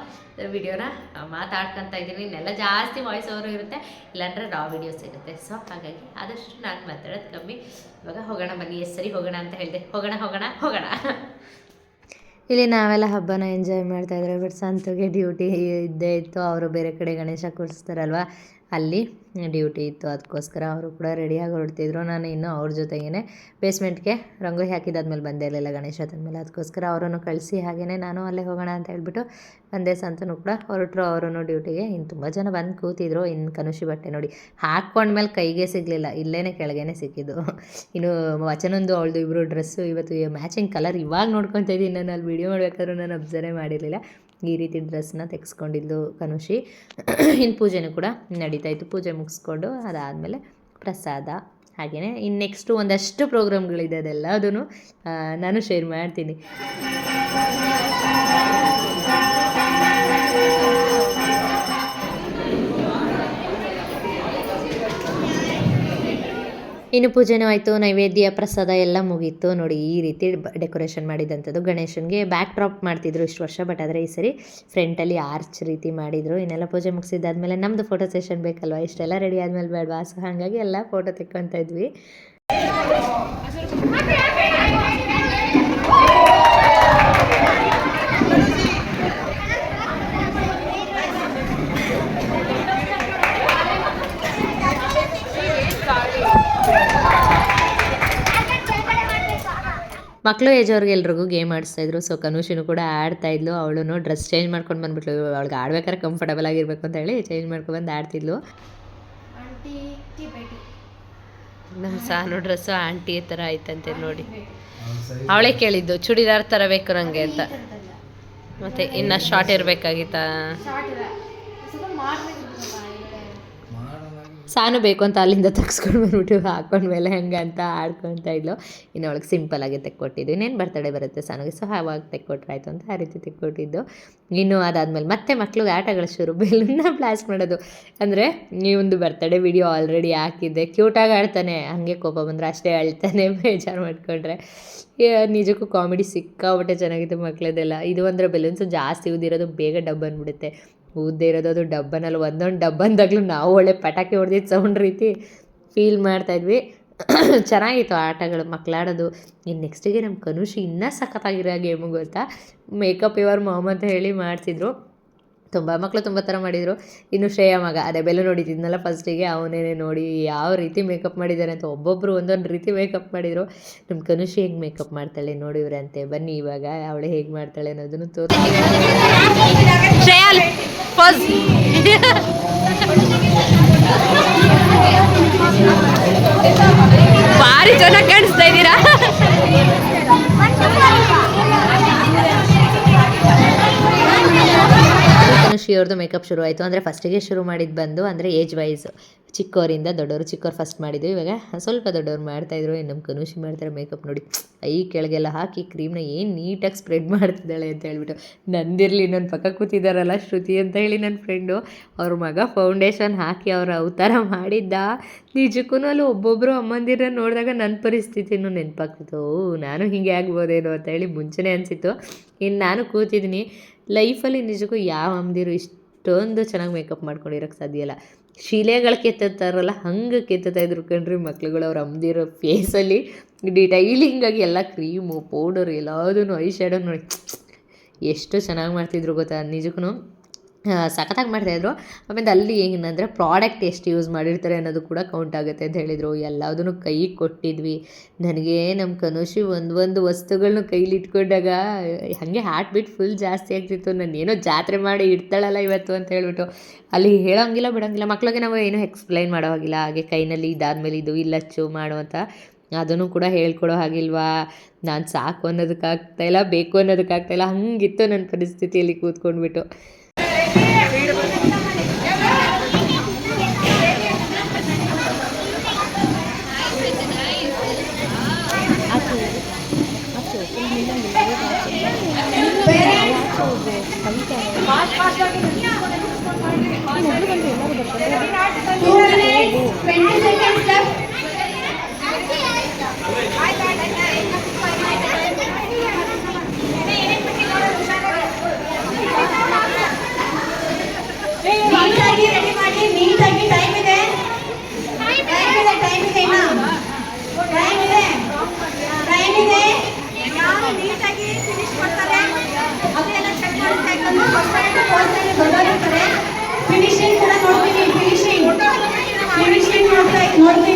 S1: ವಿಡಿಯೋನ ಮಾತಾಡ್ಕೊತಾ ಇದ್ದೀನಿ. ಇನ್ನೆಲ್ಲ ಜಾಸ್ತಿ ವಾಯ್ಸ್ ಓವರ್ ಇರುತ್ತೆ. ಇಲ್ಲಾಂದರೆ ರಾ ವಿಡಿಯೋಸ್ ಸಿಗುತ್ತೆ ಸೊ ಹಾಗಾಗಿ ಆದಷ್ಟು ನಾನು ಮಾತಾಡೋದು ಕಮ್ಮಿ. ಇವಾಗ ಹೋಗೋಣ ಬನ್ನಿ. ಎಷ್ಟು ಸರಿ ಹೋಗೋಣ ಅಂತ ಹೇಳಿದೆ. ಹೋಗೋಣ ಹೋಗೋಣ ಹೋಗೋಣ.
S3: ಇಲ್ಲಿ ನಾವೆಲ್ಲ ಹಬ್ಬನ ಎಂಜಾಯ್ ಮಾಡ್ತಾಯಿದ್ರೆ ಬಟ್ ಸಂತುಗೆ ಡ್ಯೂಟಿ ಇದ್ದೇ ಇತ್ತು. ಅವರು ಬೇರೆ ಕಡೆ ಗಣೇಶ ಕೂರಿಸ್ತಾರಲ್ವ? ಅಲ್ಲಿ ಡ್ಯೂಟಿ ಇತ್ತು. ಅದಕ್ಕೋಸ್ಕರ ಅವರು ಕೂಡ ರೆಡಿಯಾಗಿ ಹೊರಡ್ತಿದ್ರು. ನಾನು ಇನ್ನೂ ಅವ್ರ ಜೊತೆಗೇ ಬೇಸ್ಮೆಂಟ್ಗೆ ರಂಗೋಲಿ ಹಾಕಿದಾದ್ಮೇಲೆ ಬಂದೇ ಇರಲಿಲ್ಲ ಗಣೇಶ ಮೇಲೆ. ಅದಕ್ಕೋಸ್ಕರ ಅವರನ್ನು ಕಳಿಸಿ ಹಾಗೆಯೇ ನಾನು ಅಲ್ಲೇ ಹೋಗೋಣ ಅಂತ ಹೇಳ್ಬಿಟ್ಟು ಬಂದೆ ಸಂತನು ಕೂಡ ಹೊರಟರು. ಅವರನ್ನು ಡ್ಯೂಟಿಗೆ ಇನ್ನು ತುಂಬ ಜನ ಬಂದು ಕೂತಿದ್ರು. ಇನ್ನು ಕನುಷಿ ಬಟ್ಟೆ ನೋಡಿ ಹಾಕ್ಕೊಂಡ್ಮೇಲೆ ಕೈಗೆ ಸಿಗಲಿಲ್ಲ. ಇಲ್ಲೇ ಕೆಳಗೇನೆ ಸಿಕ್ಕಿದ್ದು. ಇನ್ನು ವಚನೊಂದು ಅವಳದು ಇಬ್ಬರು ಡ್ರೆಸ್ಸು ಇವತ್ತು ಮ್ಯಾಚಿಂಗ್ ಕಲರ್ ಇವಾಗ ನೋಡ್ಕೊತಾ ಇದ್ದೀನಿ. ನಾನು ಅಲ್ಲಿ ವೀಡಿಯೋ ಮಾಡಬೇಕಾದ್ರೂ ನಾನು ಅಬ್ಸರ್ವೇ ಮಾಡಿರಲಿಲ್ಲ. ಈ ರೀತಿ ಡ್ರೆಸ್ನ ತೆಗೆಸ್ಕೊಂಡಿದ್ದು ಕನುಷಿ. ಇನ್ನು ಪೂಜೆನೂ ಕೂಡ ನಡೀತಾ ಇತ್ತು. ಪೂಜೆ ಮುಗಿಸ್ಕೊಂಡು ಅದಾದಮೇಲೆ ಪ್ರಸಾದ ಹಾಗೆಯೇ ಇನ್ನು ನೆಕ್ಸ್ಟು ಒಂದಷ್ಟು ಪ್ರೋಗ್ರಾಮ್ಗಳಿದೆ ಅದೆಲ್ಲದೂ ನಾನು ಶೇರ್ ಮಾಡ್ತೀನಿ. ಇನ್ನು ಪೂಜೆನೂ ಆಯಿತು ನೈವೇದ್ಯ ಪ್ರಸಾದ ಎಲ್ಲ ಮುಗೀತು ನೋಡಿ ಈ ರೀತಿ ಡೆಕೋರೇಷನ್ ಮಾಡಿದಂಥದ್ದು ಗಣೇಶನಿಗೆ ಬ್ಯಾಕ್ ಡ್ರಾಪ್ ಮಾಡ್ತಿದ್ರು ಇಷ್ಟು ವರ್ಷ ಬಟ್ ಆದರೆ ಈ ಸರಿ ಫ್ರಂಟಲ್ಲಿ ಆರ್ಚ್ ರೀತಿ ಮಾಡಿದರು ಇನ್ನೆಲ್ಲ ಪೂಜೆ ಮುಗಿಸಿದ್ದಾದ್ಮೇಲೆ ನಮ್ಮದು ಫೋಟೋ ಸೆಷನ್ ಬೇಕಲ್ವ ಇಷ್ಟೆಲ್ಲ ರೆಡಿ ಆದಮೇಲೆ ಬೇಡವಾ ಸೊ ಹಾಗಾಗಿ ಎಲ್ಲ ಫೋಟೋ ತೆಕ್ಕೊತಾ ಇದ್ವಿ
S1: ಮಕ್ಕಳು ಏಜ್ ಅವ್ರಿಗೆ ಎಲ್ರಿಗೂ ಗೇಮ್ ಆಡಿಸ್ತಾಯಿದ್ರು ಸೊ ಕನುಷಿನೂ ಕೂಡ ಆಡ್ತಾ ಇದ್ಲು. ಅವಳು ಡ್ರೆಸ್ ಚೇಂಜ್ ಮಾಡ್ಕೊಂಡು ಬಂದ್ಬಿಟ್ಲು. ಅವಳಿಗೆ ಆಡ್ಬೇಕಾದ್ರೆ ಕಂಫರ್ಟಬಲ್ ಆಗಿರ್ಬೇಕು ಅಂತ ಹೇಳಿ ಚೇಂಜ್ ಮಾಡ್ಕೊಂಡು ಬಂದು ಆಡ್ತಿದ್ಲು. ನಮ್ಮ ಸಾನು ಡ್ರೆಸ್ಸು ಆಂಟಿ ಥರ ಆಯ್ತಂತೆ ನೋಡಿ. ಅವಳೇ ಕೇಳಿದ್ದು ಚೂಡಿದಾರ್ ಥರ ಬೇಕು ನನಗೆ ಅಂತ. ಮತ್ತೆ ಇನ್ನ ಶಾರ್ಟ್ ಇರಬೇಕಾಗಿತ್ತಾ? ಸಾನು ಬೇಕು ಅಂತ ಅಲ್ಲಿಂದ ತೆಗ್ಸ್ಕೊಂಡು ಬಂದ್ಬಿಟ್ಟು ಹಾಕೊಂಡ್ಮೇಲೆ ಹಂಗೆ ಅಂತ ಆಡ್ಕೊತಾ ಇದ್ಲು. ಇನ್ನು ಅವಳಿಗೆ ಸಿಂಪಲ್ ಆಗಿ ತೆಕ್ಕೊಟ್ಟಿದ್ದು. ಇನ್ನೇನು ಬರ್ತಡೇ ಬರುತ್ತೆ ಸಾನುಗೆ? ಸೊ ಅವಾಗ ತೆಕ್ಕೊಟ್ರಾಯ್ತು ಅಂತ ಆ ರೀತಿ ತೆಕ್ಕೊಟ್ಟಿದ್ದು. ಇನ್ನು ಅದಾದಮೇಲೆ ಮತ್ತೆ ಮಕ್ಳಿಗೆ ಆಟಗಳ ಶುರು. ಬೆಲೂನ್ನ ಬ್ಲಾಸ್ಟ್ ಮಾಡೋದು. ಅಂದರೆ ಒಂದು ಬರ್ತಡೇ ವಿಡಿಯೋ ಆಲ್ರೆಡಿ ಹಾಕಿದ್ದೆ. ಕ್ಯೂಟಾಗಿ ಆಡ್ತಾನೆ. ಹಾಗೆ ಕೋಪ ಬಂದರೆ ಅಷ್ಟೇ ಅಳ್ತಾನೆ. ಬೇಜಾರು ಮಾಡ್ಕೊಂಡ್ರೆ. ನಿಜಕ್ಕೂ ಕಾಮಿಡಿ ಸಿಕ್ಕಾಬಿಟ್ಟೆ ಚೆನ್ನಾಗಿತ್ತು ಮಕ್ಳದೆಲ್ಲ. ಇದು ಅಂದರೆ ಬೆಲೂನ್ಸು ಜಾಸ್ತಿ ಉದಿರೋದು ಬೇಗ ಡಬ್ ಬಂದ್ಬಿಡುತ್ತೆ ಊದ್ದೇ ಇರೋದು, ಅದು ಡಬ್ಬನಲ್ಲಿ ಒಂದೊಂದು ಡಬ್ಬಂದಾಗಲೂ ನಾವು ಒಳ್ಳೆ ಪಟಾಕಿ ಹೊಡೆದಿದ್ದು ಸೌಂಡ್ ರೀತಿ ಫೀಲ್ ಮಾಡ್ತಾಯಿದ್ವಿ <coughs> ಚೆನ್ನಾಗಿತ್ತು ಆಟಗಳು ಮಕ್ಕಳಾಡೋದು ಇನ್ನು ನೆಕ್ಸ್ಟಿಗೆ ನಮ್ಮ ಕನುಷಿ ಇನ್ನೂ ಸಖತ್ತಾಗಿರೋ ಗೇಮು ಗೊತ್ತಾ? ಮೇಕಪ್ ಯುವರ್ ಮೊಹಮ್ಮದ್ ಹೇಳಿ ಮಾಡ್ತಿದ್ರು ತುಂಬ ಮಕ್ಕಳು ತುಂಬ ಥರ ಮಾಡಿದರು. ಇನ್ನು ಶ್ರೇಯ ಮಗ, ಅದೇ ಬೆಲೆ ನೋಡಿದ್ದಿದ್ನಲ್ಲ ಫಸ್ಟಿಗೆ ಅವನೇನೆ ನೋಡಿ ಯಾವ ರೀತಿ ಮೇಕಪ್ ಮಾಡಿದ್ದಾರೆ ಅಂತ ಒಬ್ಬೊಬ್ಬರು ಒಂದೊಂದು ರೀತಿ ಮೇಕಪ್ ಮಾಡಿದರು. ನಮ್ಮ ಕನುಷಿ ಹೆಂಗೆ ಮೇಕಪ್ ಮಾಡ್ತಾಳೆ ನೋಡಿವ್ರಂತೆ ಬನ್ನಿ ಇವಾಗ ಅವಳು ಹೇಗೆ ಮಾಡ್ತಾಳೆ ಅನ್ನೋದನ್ನು ಶ್ರೇಯಲ್ ಭಾರಿ ಚೆನ್ನಾಗಿ ಕಾಣಿಸ್ತಾ ಇದ್ದೀರಾ? ಧನುಷಿ ಅವ್ರದ್ದು ಮೇಕಪ್ ಶುರು ಆಯಿತು. ಅಂದರೆ ಫಸ್ಟಿಗೆ ಶುರು ಮಾಡಿದ್ದು ಬಂದು, ಅಂದರೆ ಏಜ್ ವೈಸ್ ಚಿಕ್ಕವರಿಂದ ದೊಡ್ಡವರು ಚಿಕ್ಕವ್ರು ಫಸ್ಟ್ ಮಾಡಿದ್ದು ಇವಾಗ ಸ್ವಲ್ಪ ದೊಡ್ಡವ್ರು ಮಾಡ್ತಾಯಿದ್ರು ನಮ್ಮ ಕನುಷಿ ಮಾಡ್ತಾರೆ ಮೇಕಪ್ ನೋಡಿ. ಐ ಕೆಳಗೆಲ್ಲ ಹಾಕಿ ಕ್ರೀಮ್ನ ಏನು ನೀಟಾಗಿ ಸ್ಪ್ರೆಡ್ ಮಾಡ್ತಿದ್ದಾಳೆ ಅಂತ ಹೇಳ್ಬಿಟ್ಟು. ನಂದಿರಲಿ ನನ್ನ ಪಕ್ಕ ಕೂತಿದ್ದಾರಲ್ಲ ಶ್ರುತಿ ಅಂತ ಹೇಳಿ ನನ್ನ ಫ್ರೆಂಡು ಅವ್ರ ಮಗ ಫೌಂಡೇಶನ್ ಹಾಕಿ ಅವ್ರ ಅವತಾರ ಮಾಡಿದ್ದ. ನಿಜಕ್ಕೂ ಅಲ್ಲಿ ಒಬ್ಬೊಬ್ಬರು ಅಮ್ಮಂದಿರನ್ನ ನೋಡಿದಾಗ ನನ್ನ ಪರಿಸ್ಥಿತಿನೂ ನೆನಪಾಗ್ತಿತ್ತು. ನಾನು ಹೀಗೆ ಆಗ್ಬೋದೇನೋ ಅಂತ ಹೇಳಿ ಮುಂಚೆನೇ ಅನಿಸಿತ್ತು. ಇನ್ನು ನಾನು ಕೂತಿದ್ದೀನಿ. ಲೈಫಲ್ಲಿ ನಿಜಕ್ಕೂ ಯಾವ ಅಮ್ಮದಿರು ಇಷ್ಟೊಂದು ಚೆನ್ನಾಗಿ ಮೇಕಪ್ ಮಾಡ್ಕೊಂಡಿರೋಕ್ಕೆ ಸಾಧ್ಯ ಇಲ್ಲ. ಶಿಲೆಗಳು ಕೆತ್ತಾರಲ್ಲ ಹಂಗೆ ಕೆತ್ತುತ್ತಾ ಇದ್ರು ಕಣ್ರಿ ಮಕ್ಳುಗಳು ಅವ್ರು ಅಮ್ದಿರೋ ಫೇಸಲ್ಲಿ. ಡಿಟೈಲಿಂಗಾಗಿ ಎಲ್ಲ ಕ್ರೀಮು, ಪೌಡರ್ ಎಲ್ಲದೂ ಐ ನೋಡಿ. ಎಷ್ಟು ಚೆನ್ನಾಗಿ ಮಾಡ್ತಿದ್ರು ಗೊತ್ತಾ ನಿಜಕ್ಕೂ ಸಖತ್ತಾಗಿ ಮಾಡ್ತಾಯಿದ್ರು ಆಮೇಲೆ ಅಲ್ಲಿ ಏನಂದರೆ ಪ್ರಾಡಕ್ಟ್ ಎಷ್ಟು ಯೂಸ್ ಮಾಡಿರ್ತಾರೆ ಅನ್ನೋದು ಕೂಡ ಕೌಂಟ್ ಆಗುತ್ತೆ ಅಂತ ಹೇಳಿದರು. ಎಲ್ಲದನ್ನು ಕೈ ಕೊಟ್ಟಿದ್ವಿ. ನನಗೆ ನಮ್ಮ ಕನುಷಿ ಒಂದು ಒಂದು ವಸ್ತುಗಳನ್ನ ಕೈಲಿ ಇಟ್ಕೊಂಡಾಗ ಹಾಗೆ ಹಾರ್ಟ್ ಬೀಟ್ ಫುಲ್ ಜಾಸ್ತಿ ಆಗ್ತಿತ್ತು. ನಾನು ಏನೋ ಜಾತ್ರೆ ಮಾಡಿ ಇಡ್ತಾಳಲ್ಲ ಇವತ್ತು ಅಂತ ಹೇಳ್ಬಿಟ್ಟು. ಅಲ್ಲಿ ಹೇಳೋಂಗಿಲ್ಲ, ಬಿಡೋಂಗಿಲ್ಲ. ಮಕ್ಳಿಗೆ ನಾವು ಏನೂ ಎಕ್ಸ್ಪ್ಲೈನ್ ಮಾಡೋ ಹಾಗಿಲ್ಲ. ಹಾಗೆ ಕೈನಲ್ಲಿ ಇದಾದ್ಮೇಲೆ ಇದು ಇಲ್ಲಚ್ಚು ಮಾಡು ಅಂತ. ಅದನ್ನು ಕೂಡ ಹೇಳ್ಕೊಡೋ ಹಾಗಿಲ್ವಾ? ನಾನು ಸಾಕು ಅನ್ನೋದಕ್ಕಾಗ್ತಾಯಿಲ್ಲ ಬೇಕು ಅನ್ನೋದಕ್ಕಾಗ್ತಾಯಿಲ್ಲ ಹಂಗಿತ್ತು ನನ್ನ ಪರಿಸ್ಥಿತಿಯಲ್ಲಿ ಕೂತ್ಕೊಂಡ್ಬಿಟ್ಟು.
S4: ಫಿನಿಶಿಂಗ್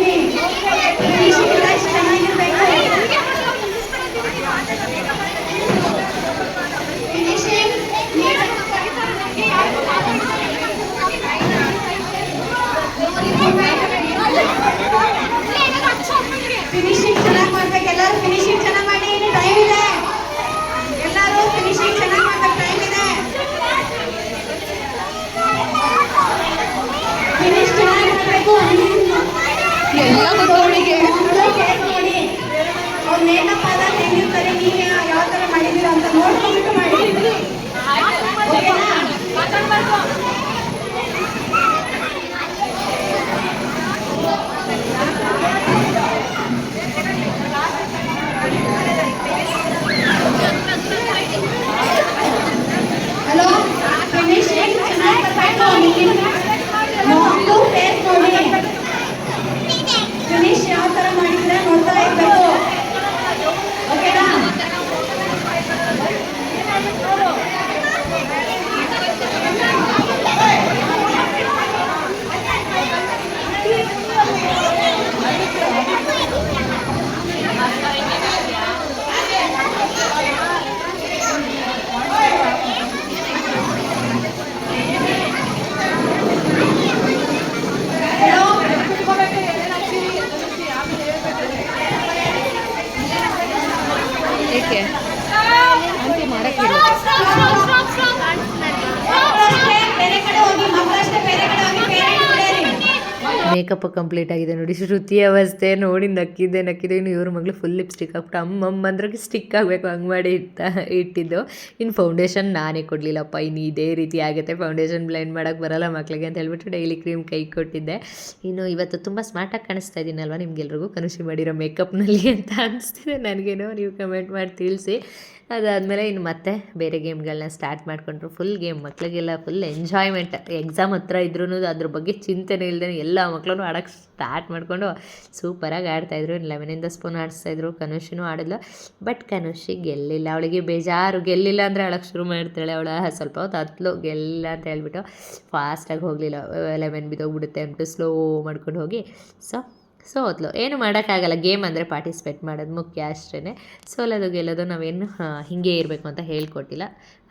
S4: ಮೇಕಪ್
S5: ಕಂಪ್ಲೀಟ್ ಆಗಿದೆ ನೋಡಿ. ಶ್ರುತಿ ಅವಸ್ಥೆ ನೋಡಿ, ನಕ್ಕಿದ್ದೆ ನಕ್ಕಿದ್ದೆ. ಇನ್ನು ಇವ್ರ ಮಗಳು ಫುಲ್ ಲಿಪ್ಸ್ಟಿಕ್ ಹಾಕ್ಬಿಟ್ಟು ಅಮ್ಮಮ್ಮ ಅಂದ್ರೆ ಸ್ಟಿಕ್ ಆಗಬೇಕು, ಹಂಗೆ ಮಾಡಿ ಇಟ್ಟ ಇಟ್ಟಿದ್ದು. ಇನ್ನು ಫೌಂಡೇಶನ್ ನಾನೇ ಕೊಡಲಿಲ್ಲಪ್ಪ, ಇನ್ನು ಇದೇ ರೀತಿ ಆಗುತ್ತೆ. ಫೌಂಡೇಶನ್ ಬ್ಲೈಂಡ್ ಮಾಡೋಕ್ಕೆ ಬರಲ್ಲ ಮಕ್ಕಳಿಗೆ ಅಂತ ಹೇಳ್ಬಿಟ್ಟು ಡೈಲಿ ಕ್ರೀಮ್ ಕೈ ಕೊಟ್ಟಿದ್ದೆ. ಇನ್ನು ಇವತ್ತು ತುಂಬ ಸ್ಮಾರ್ಟಾಗಿ ಕಾಣಿಸ್ತಾ ಇದ್ದೀನಲ್ವ ನಿಮ್ಗೆಲ್ರಿಗೂ? ಕನಸಿ ಮಾಡಿರೋ ಮೇಕಪ್ನಲ್ಲಿ ಅಂತ ಅನಿಸ್ತಿದೆ ನನಗೇನೋ. ನೀವು ಕಮೆಂಟ್ ಮಾಡಿ ತಿಳಿಸಿ. ಅದಾದಮೇಲೆ ಇನ್ನು ಮತ್ತೆ ಬೇರೆ ಗೇಮ್ಗಳನ್ನ ಸ್ಟಾರ್ಟ್ ಮಾಡಿಕೊಂಡ್ರು. ಫುಲ್ ಗೇಮ್ ಮಕ್ಕಳಿಗೆಲ್ಲ ಫುಲ್ ಎಂಜಾಯ್ಮೆಂಟ್ ಎಕ್ಸಾಮ್ ಹತ್ರ ಇದ್ರೂ ಅದ್ರ ಬಗ್ಗೆ ಚಿಂತೆನೇ ಇಲ್ಲದೇ ಎಲ್ಲ ಮಕ್ಕಳನ್ನು ಆಡೋಕ್ಕೆ ಸ್ಟಾರ್ಟ್ ಮಾಡಿಕೊಂಡು ಸೂಪರಾಗಿ ಆಡ್ತಾಯಿದ್ರು ಲೆವೆನಿಂದ ಸ್ಪೂನ್ ಆಡಿಸ್ತಾಯಿದ್ರು ಕನುಷಿನೂ ಆಡಿಲ್ಲ. ಬಟ್ ಕನುಷಿ ಗೆಲ್ಲಿಲ್ಲ. ಅವಳಿಗೆ ಬೇಜಾರು. ಗೆಲ್ಲಿಲ್ಲ ಅಂದರೆ ಆಡೋಕ್ಕೆ ಶುರು ಮಾಡ್ತಾಳೆ ಅವಳ. ಸ್ವಲ್ಪ ಹೊತ್ತು ಹತ್ತಲು ಗೆಲ್ಲ ಅಂತ ಹೇಳ್ಬಿಟ್ಟು ಫಾಸ್ಟಾಗಿ ಹೋಗಲಿಲ್ಲ. ಲೆವೆನ್ ಬಿದ್ದೋಗ್ಬಿಡುತ್ತೆ ಅಂದ್ಬಿಟ್ಟು ಸ್ಲೋ ಮಾಡ್ಕೊಂಡು ಹೋಗಿ. ಸೊ ಸೋತ್ಲು ಏನು ಮಾಡೋಕ್ಕಾಗಲ್ಲ. ಗೇಮ್ ಅಂದರೆ ಪಾರ್ಟಿಸಿಪೇಟ್ ಮಾಡೋದು ಮುಖ್ಯ ಅಷ್ಟೇ ಸೋಲೋದು ಗೆಲ್ಲೋದು ನಾವೇನು ಹಿಂಗೆ ಇರಬೇಕು ಅಂತ ಹೇಳ್ಕೊಟ್ಟಿಲ್ಲ.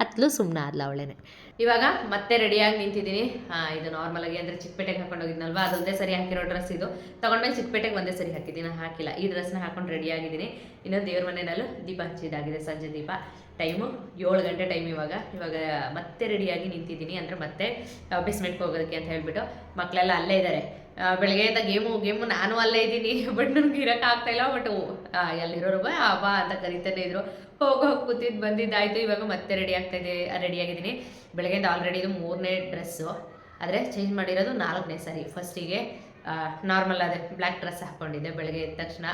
S5: ಅತ್ಲು ಸುಮ್ಮನೆ ಆದ್ಲ ಅವಳೇನೆ.
S1: ಇವಾಗ ಮತ್ತೆ ರೆಡಿಯಾಗಿ ನಿಂತಿದ್ದೀನಿ. ಇದು ನಾರ್ಮಲಾಗಿ ಅಂದರೆ ಚಿಕ್ಕಪೇಟೆಗೆ ಹಾಕೊಂಡು ಹೋಗಿದ್ನಲ್ವಾ? ಅದೊಂದೇ ಸರಿ ಹಾಕಿರೋ ಡ್ರೆಸ್ ಇದು. ತೊಗೊಂಡ್ಮೇಲೆ ಚಿಕ್ಕಪೇಟೆಗೆ ಒಂದೇ ಸರಿ ಹಾಕಿದ್ದೀನಿ. ಹಾಕಿಲ್ಲ. ಈ ಡ್ರೆಸ್ನ ಹಾಕೊಂಡು ರೆಡಿಯಾಗಿದ್ದೀನಿ ಇನ್ನೊಂದು ದೇವ್ರ ಮನೆಯಲ್ಲೂ ದೀಪ ಹಚ್ಚಿದಾಗಿದೆ ಸಂಜೆ ದೀಪ. ಟೈಮು ಏಳು ಗಂಟೆ ಟೈಮ್ ಇವಾಗ. ಇವಾಗ ಮತ್ತೆ ರೆಡಿಯಾಗಿ ನಿಂತಿದ್ದೀನಿ. ಅಂದರೆ ಮತ್ತೆ ಬೇಸ್ಮೆಂಟ್ಗೆ ಹೋಗೋದಕ್ಕೆ ಅಂತ ಹೇಳ್ಬಿಟ್ಟು ಮಕ್ಕಳೆಲ್ಲ ಅಲ್ಲೇ ಇದ್ದಾರೆ ಬೆಳಗ್ಗೆಯಿಂದ ಗೇಮು ಗೇಮು ನಾನು ಅಲ್ಲೇ ಇದ್ದೀನಿ. <laughs> ಬಟ್ ನನಗೆ ಇರೋಕೆ ಆಗ್ತಾ ಇಲ್ಲ. ಬಟ್ ಎಲ್ಲಿರೋರು ಬಾ ಬಾ ಅಂತ ಕರಿತಾನೆ ಇದ್ರು. ಹೋಗಿ ಹೋಗಿ ಕೂತಿದ್ದು ಬಂದಿದ್ದಾಯಿತು. ಇವಾಗ ಮತ್ತೆ ರೆಡಿ ಆಗ್ತಾ ಇದೆ ರೆಡಿ ಆಗಿದ್ದೀನಿ ಬೆಳಗ್ಗೆಯಿಂದ ಆಲ್ರೆಡಿ ಇದು ಮೂರನೇ ಡ್ರೆಸ್ಸು. ಆದರೆ ಚೇಂಜ್ ಮಾಡಿರೋದು ನಾಲ್ಕನೇ ಸಾರಿ. ಫಸ್ಟಿಗೆ ನಾರ್ಮಲ್ ಅದೇ ಬ್ಲ್ಯಾಕ್ ಡ್ರೆಸ್ ಹಾಕ್ಕೊಂಡಿದ್ದೆ ಬೆಳಗ್ಗೆ ಎದ್ದ ತಕ್ಷಣ.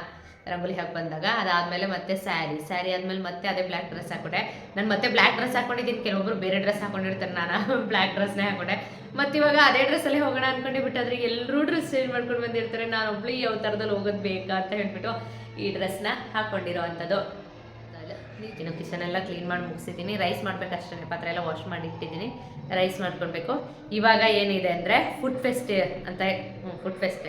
S1: ರಂಗೋಲಿ ಹಾಕಿ ಬಂದಾಗ, ಅದಾದಮೇಲೆ ಮತ್ತೆ ಸ್ಯಾರಿ. ಸ್ಯಾರಿ ಆದಮೇಲೆ ಮತ್ತೆ ಅದೇ ಬ್ಲ್ಯಾಕ್ ಡ್ರೆಸ್ ಹಾಕೊಂಡೆ. ನಾನು ಮತ್ತೆ ಬ್ಲ್ಯಾಕ್ ಡ್ರೆಸ್ ಹಾಕೊಂಡಿದ್ದೀನಿ. ಕೆಲವೊಬ್ರು ಬೇರೆ ಡ್ರೆಸ್ ಹಾಕೊಂಡಿರ್ತಾರೆ. ನಾನು ಬ್ಲ್ಯಾಕ್ ಡ್ರೆಸ್ನೇ ಹಾಕೊಂಡೆ. ಮತ್ತೆ ಇವಾಗ ಅದೇ ಡ್ರೆಸ್ಸಲ್ಲಿ ಹೋಗೋಣ ಅನ್ಕೊಂಡೆ. ಬಿಟ್ಟು ಅದ್ರಿಗೆ ಎಲ್ಲರೂ ಡ್ರೆಸ್ ಚೇಂಜ್ ಮಾಡ್ಕೊಂಡು ಬಂದಿರ್ತಾರೆ. ನಾನು ಒಬ್ಳಿ ಯಾವ ಥರದಲ್ಲಿ ಹೋಗೋದು ಬೇಕಾ ಅಂತ ಹೇಳ್ಬಿಟ್ಟು ಈ ಡ್ರೆಸ್ನ ಹಾಕ್ಕೊಂಡಿರೋ ಅಂಥದ್ದು. ಇನ್ನು ಕಿಚನ್ ಎಲ್ಲ ಕ್ಲೀನ್ ಮಾಡಿ ಮುಗಿಸಿದ್ದೀನಿ. ರೈಸ್ ಮಾಡ್ಬೇಕಷ್ಟೇ ಪಾತ್ರೆ ಎಲ್ಲ ವಾಶ್ ಮಾಡಿ ಇಟ್ಟಿದ್ದೀನಿ. ರೈಸ್ ಮಾಡ್ಕೊಳ್ಬೇಕು. ಇವಾಗ ಏನಿದೆ ಅಂದರೆ ಫುಡ್ ಫೆಸ್ಟ್ ಅಂತ ಫುಡ್ ಫೆಸ್ಟ್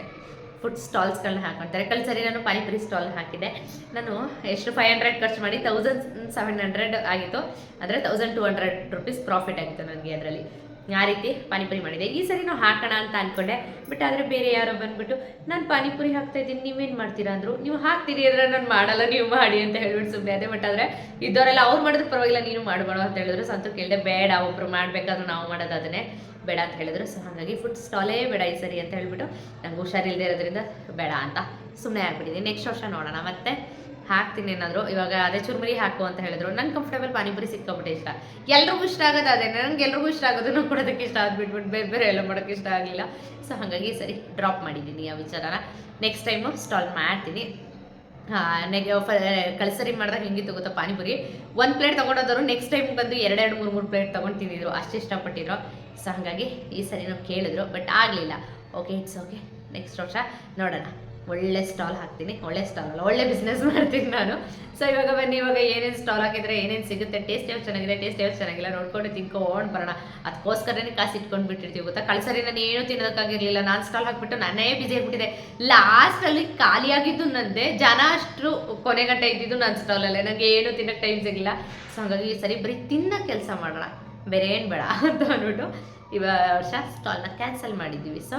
S1: ಫುಡ್ ಸ್ಟಾಲ್ಸ್ಗಳನ್ನ ಹಾಕೊಳ್ತಾರೆ ಕಲ್ ಸರಿ ನಾನು ಪಾನಿಪುರಿ ಸ್ಟಾಲ್ ಹಾಕಿದೆ. ನಾನು ಎಷ್ಟು ಫೈವ್ ಹಂಡ್ರೆಡ್ ಖರ್ಚು ಮಾಡಿ ತೌಸಂಡ್ ಸೆವೆನ್ ಹಂಡ್ರೆಡ್ ಆಗಿತ್ತು. ಅಂದರೆ thousand two hundred rupees profit ಆಗಿತ್ತು ನನಗೆ ಅದರಲ್ಲಿ. ಆ ರೀತಿ ಪಾನಿಪುರಿ ಮಾಡಿದೆ. ಈ ಸರಿ ನಾವು ಹಾಕೋಣ ಅಂತ ಅಂದ್ಕೊಂಡೆ ಬಟ್ ಆದರೆ ಬೇರೆ ಯಾರೋ ಬಂದ್ಬಿಟ್ಟು, ನಾನು ಪಾನಿಪುರಿ ಹಾಕ್ತಾ ಇದ್ದೀನಿ, ನೀವೇನು ಮಾಡ್ತೀರಾ? ಅಂದರು, ನೀವು ಹಾಕ್ತೀರಿ ಅಂದರೆ ನಾನು ಮಾಡಲ್ಲ, ನೀವು ಮಾಡಿ ಅಂತ ಹೇಳ್ಬಿಟ್ಟು ಸುಮ್ಮನೆ ಅದೇ ಬಟ್ ಆದರೆ, ಇದ್ದವರೆಲ್ಲ, ಅವ್ರು ಮಾಡಿದ್ರು ಪರವಾಗಿಲ್ಲ, ನೀನು ಮಾಡಬೇಡ ಅಂತ ಹೇಳಿದ್ರು. ಸಂತು ಕೇಳಿದೆ, ಬೇಡ, ಒಬ್ರು ಮಾಡಬೇಕಾದ್ರೂ ನಾವು ಮಾಡೋದು ಅದನ್ನೇ, ಬೇಡ ಅಂತ ಹೇಳಿದ್ರು. ಸೊ ಹಾಗಾಗಿ ಫುಡ್ ಸ್ಟಾಲೇ ಬೇಡ ಈ ಸರಿ ಅಂತ ಹೇಳ್ಬಿಟ್ಟು, ನಂಗೆ ಹುಷಾರಿಲ್ಲದೆ ಇರೋದ್ರಿಂದ, ಬೇಡ ಅಂತ ಸುಮ್ಮನೆ ಆಗ್ಬಿಟ್ಟಿದ್ದೀನಿ. ನೆಕ್ಸ್ಟ್ ವರ್ಷ ನೋಡೋಣ ಮತ್ತೆ. ಹಾಕ್ತೀನಿ ಏನಾದರೂ. ಇವಾಗ ಅದೇ ಚುರ್ಮುರಿ ಹಾಕು ಅಂತ ಹೇಳಿದ್ರು. ನಂಗೆ ಕಂಫರ್ಟಬಲ್ ಪಾನಿಪುರಿ ಸಿಕ್ಕಾಬಿಟ್ಟೆ ಇಷ್ಟ. ಎಲ್ರಿಗೂ ಇಷ್ಟ ಆಗೋದು ಅದೇ. ನನಗೆ ಎಲ್ರಿಗೂ ಇಷ್ಟ ಆಗೋದನ್ನು ಕೊಡೋದಕ್ಕೆ ಇಷ್ಟ ಆಗಿಬಿಟ್ಬಿಟ್ಟು ಬೇರೆ ಬೇರೆ ಎಲ್ಲ ಮಾಡೋಕ್ಕೆ ಇಷ್ಟ ಆಗಲಿಲ್ಲ ಸೊ ಹಾಗಾಗಿ ಸರಿ ಡ್ರಾಪ್ ಮಾಡಿದ್ದೀನಿ ಆ ವಿಚಾರನ. ನೆಕ್ಸ್ಟ್ ಟೈಮು ಸ್ಟಾಲ್ ಮಾಡ್ತೀನಿ. ನೆಗೆ ಕಳ್ಸರಿ ಮಾಡಿದಾಗ ಹೆಂಗಿತ್ತು ಗೊತ್ತಾ ಪಾನಿಪುರಿ. ಒಂದು ಪ್ಲೇಟ್ ತೊಗೊಂಡೋದವರು ನೆಕ್ಸ್ಟ್ ಟೈಮ್ ಬಂದು ಎರಡೆರಡು ಮೂರು ಮೂರು ಪ್ಲೇಟ್ ತೊಗೊಂಡು ತಿಂದಿದ್ರು. ಅಷ್ಟು ಇಷ್ಟಪಟ್ಟಿದ್ರು. ಸೊ ಹಾಗಾಗಿ ಈ ಸರಿ ನಾವು ಕೇಳಿದ್ರು ಬಟ್ ಆಗಲಿಲ್ಲ. ಓಕೆ ಇಟ್ಸ್ ಓಕೆ ನೆಕ್ಸ್ಟ್ ವರ್ಷ ನೋಡೋಣ. ಒಳ್ಳೆ ಸ್ಟಾಲ್ ಹಾಕ್ತೀನಿ. ಒಳ್ಳೆ ಸ್ಟಾಲ್ ಅಲ್ಲ, ಒಳ್ಳೆ ಬಿಸ್ನೆಸ್ <laughs> ಮಾಡ್ತೀನಿ ನಾನು. ಸೊ ಇವಾಗ ಬನ್ನಿ, ಇವಾಗ ಏನೇನು ಸ್ಟಾಲ್ ಹಾಕಿದ್ರೆ ಏನೇನು ಸಿಗುತ್ತೆ? ಟೇಸ್ಟ್ ಯಾವ ಚೆನ್ನಾಗಿದೆ? ಟೇಸ್ಟ್ ಯಾವ ಚೆನ್ನಾಗಿಲ್ಲ? ನೋಡ್ಕೊಂಡು ತಿನ್ಕೊಂಡು ಬರೋಣ. ಅದಕ್ಕೋಸ್ಕರನೇ ಕಾಸು ಇಟ್ಕೊಂಡು ಬಿಟ್ಟಿರ್ತೀವಿ, ಗೊತ್ತಾ? ಕಳ್ಸರಿ, ನಾನು ಏನು ತಿನ್ನೋದಕ್ಕಾಗಿರಲಿಲ್ಲ. ನಾನು ಸ್ಟಾಲ್ ಹಾಕ್ಬಿಟ್ಟು ನನ್ನೇ ಬಿಸಿ ಆಗ್ಬಿಟ್ಟಿದೆ. ಲಾಸ್ಟಲ್ಲಿ ಖಾಲಿಯಾಗಿದ್ದು ನಂದೆ. ಜನ ಅಷ್ಟು ಕೊನೆ ಗಂಟೆ ಇದ್ದಿದ್ದು ನನ್ನ ಸ್ಟಾಲಲ್ಲೇ ನನಗೆ ಏನು ತಿನ್ನೋಕ್ಕೆ ಟೈಮ್ ಸಿಗಲಿಲ್ಲ. ಸೊ ಹಾಗಾಗಿ ಸರಿ ಬರೀ ತಿನ್ನೋ ಕೆಲಸ ಮಾಡೋಣ. ಬೇರೆ ಏನು ಬೇಡ ಅಂತ ಅಂದ್ಬಿಟ್ಟು ಇವಾಗ ವರ್ಷ ಸ್ಟಾಲ್ನ ಕ್ಯಾನ್ಸಲ್ ಮಾಡಿದ್ದೀವಿ. ಸೊ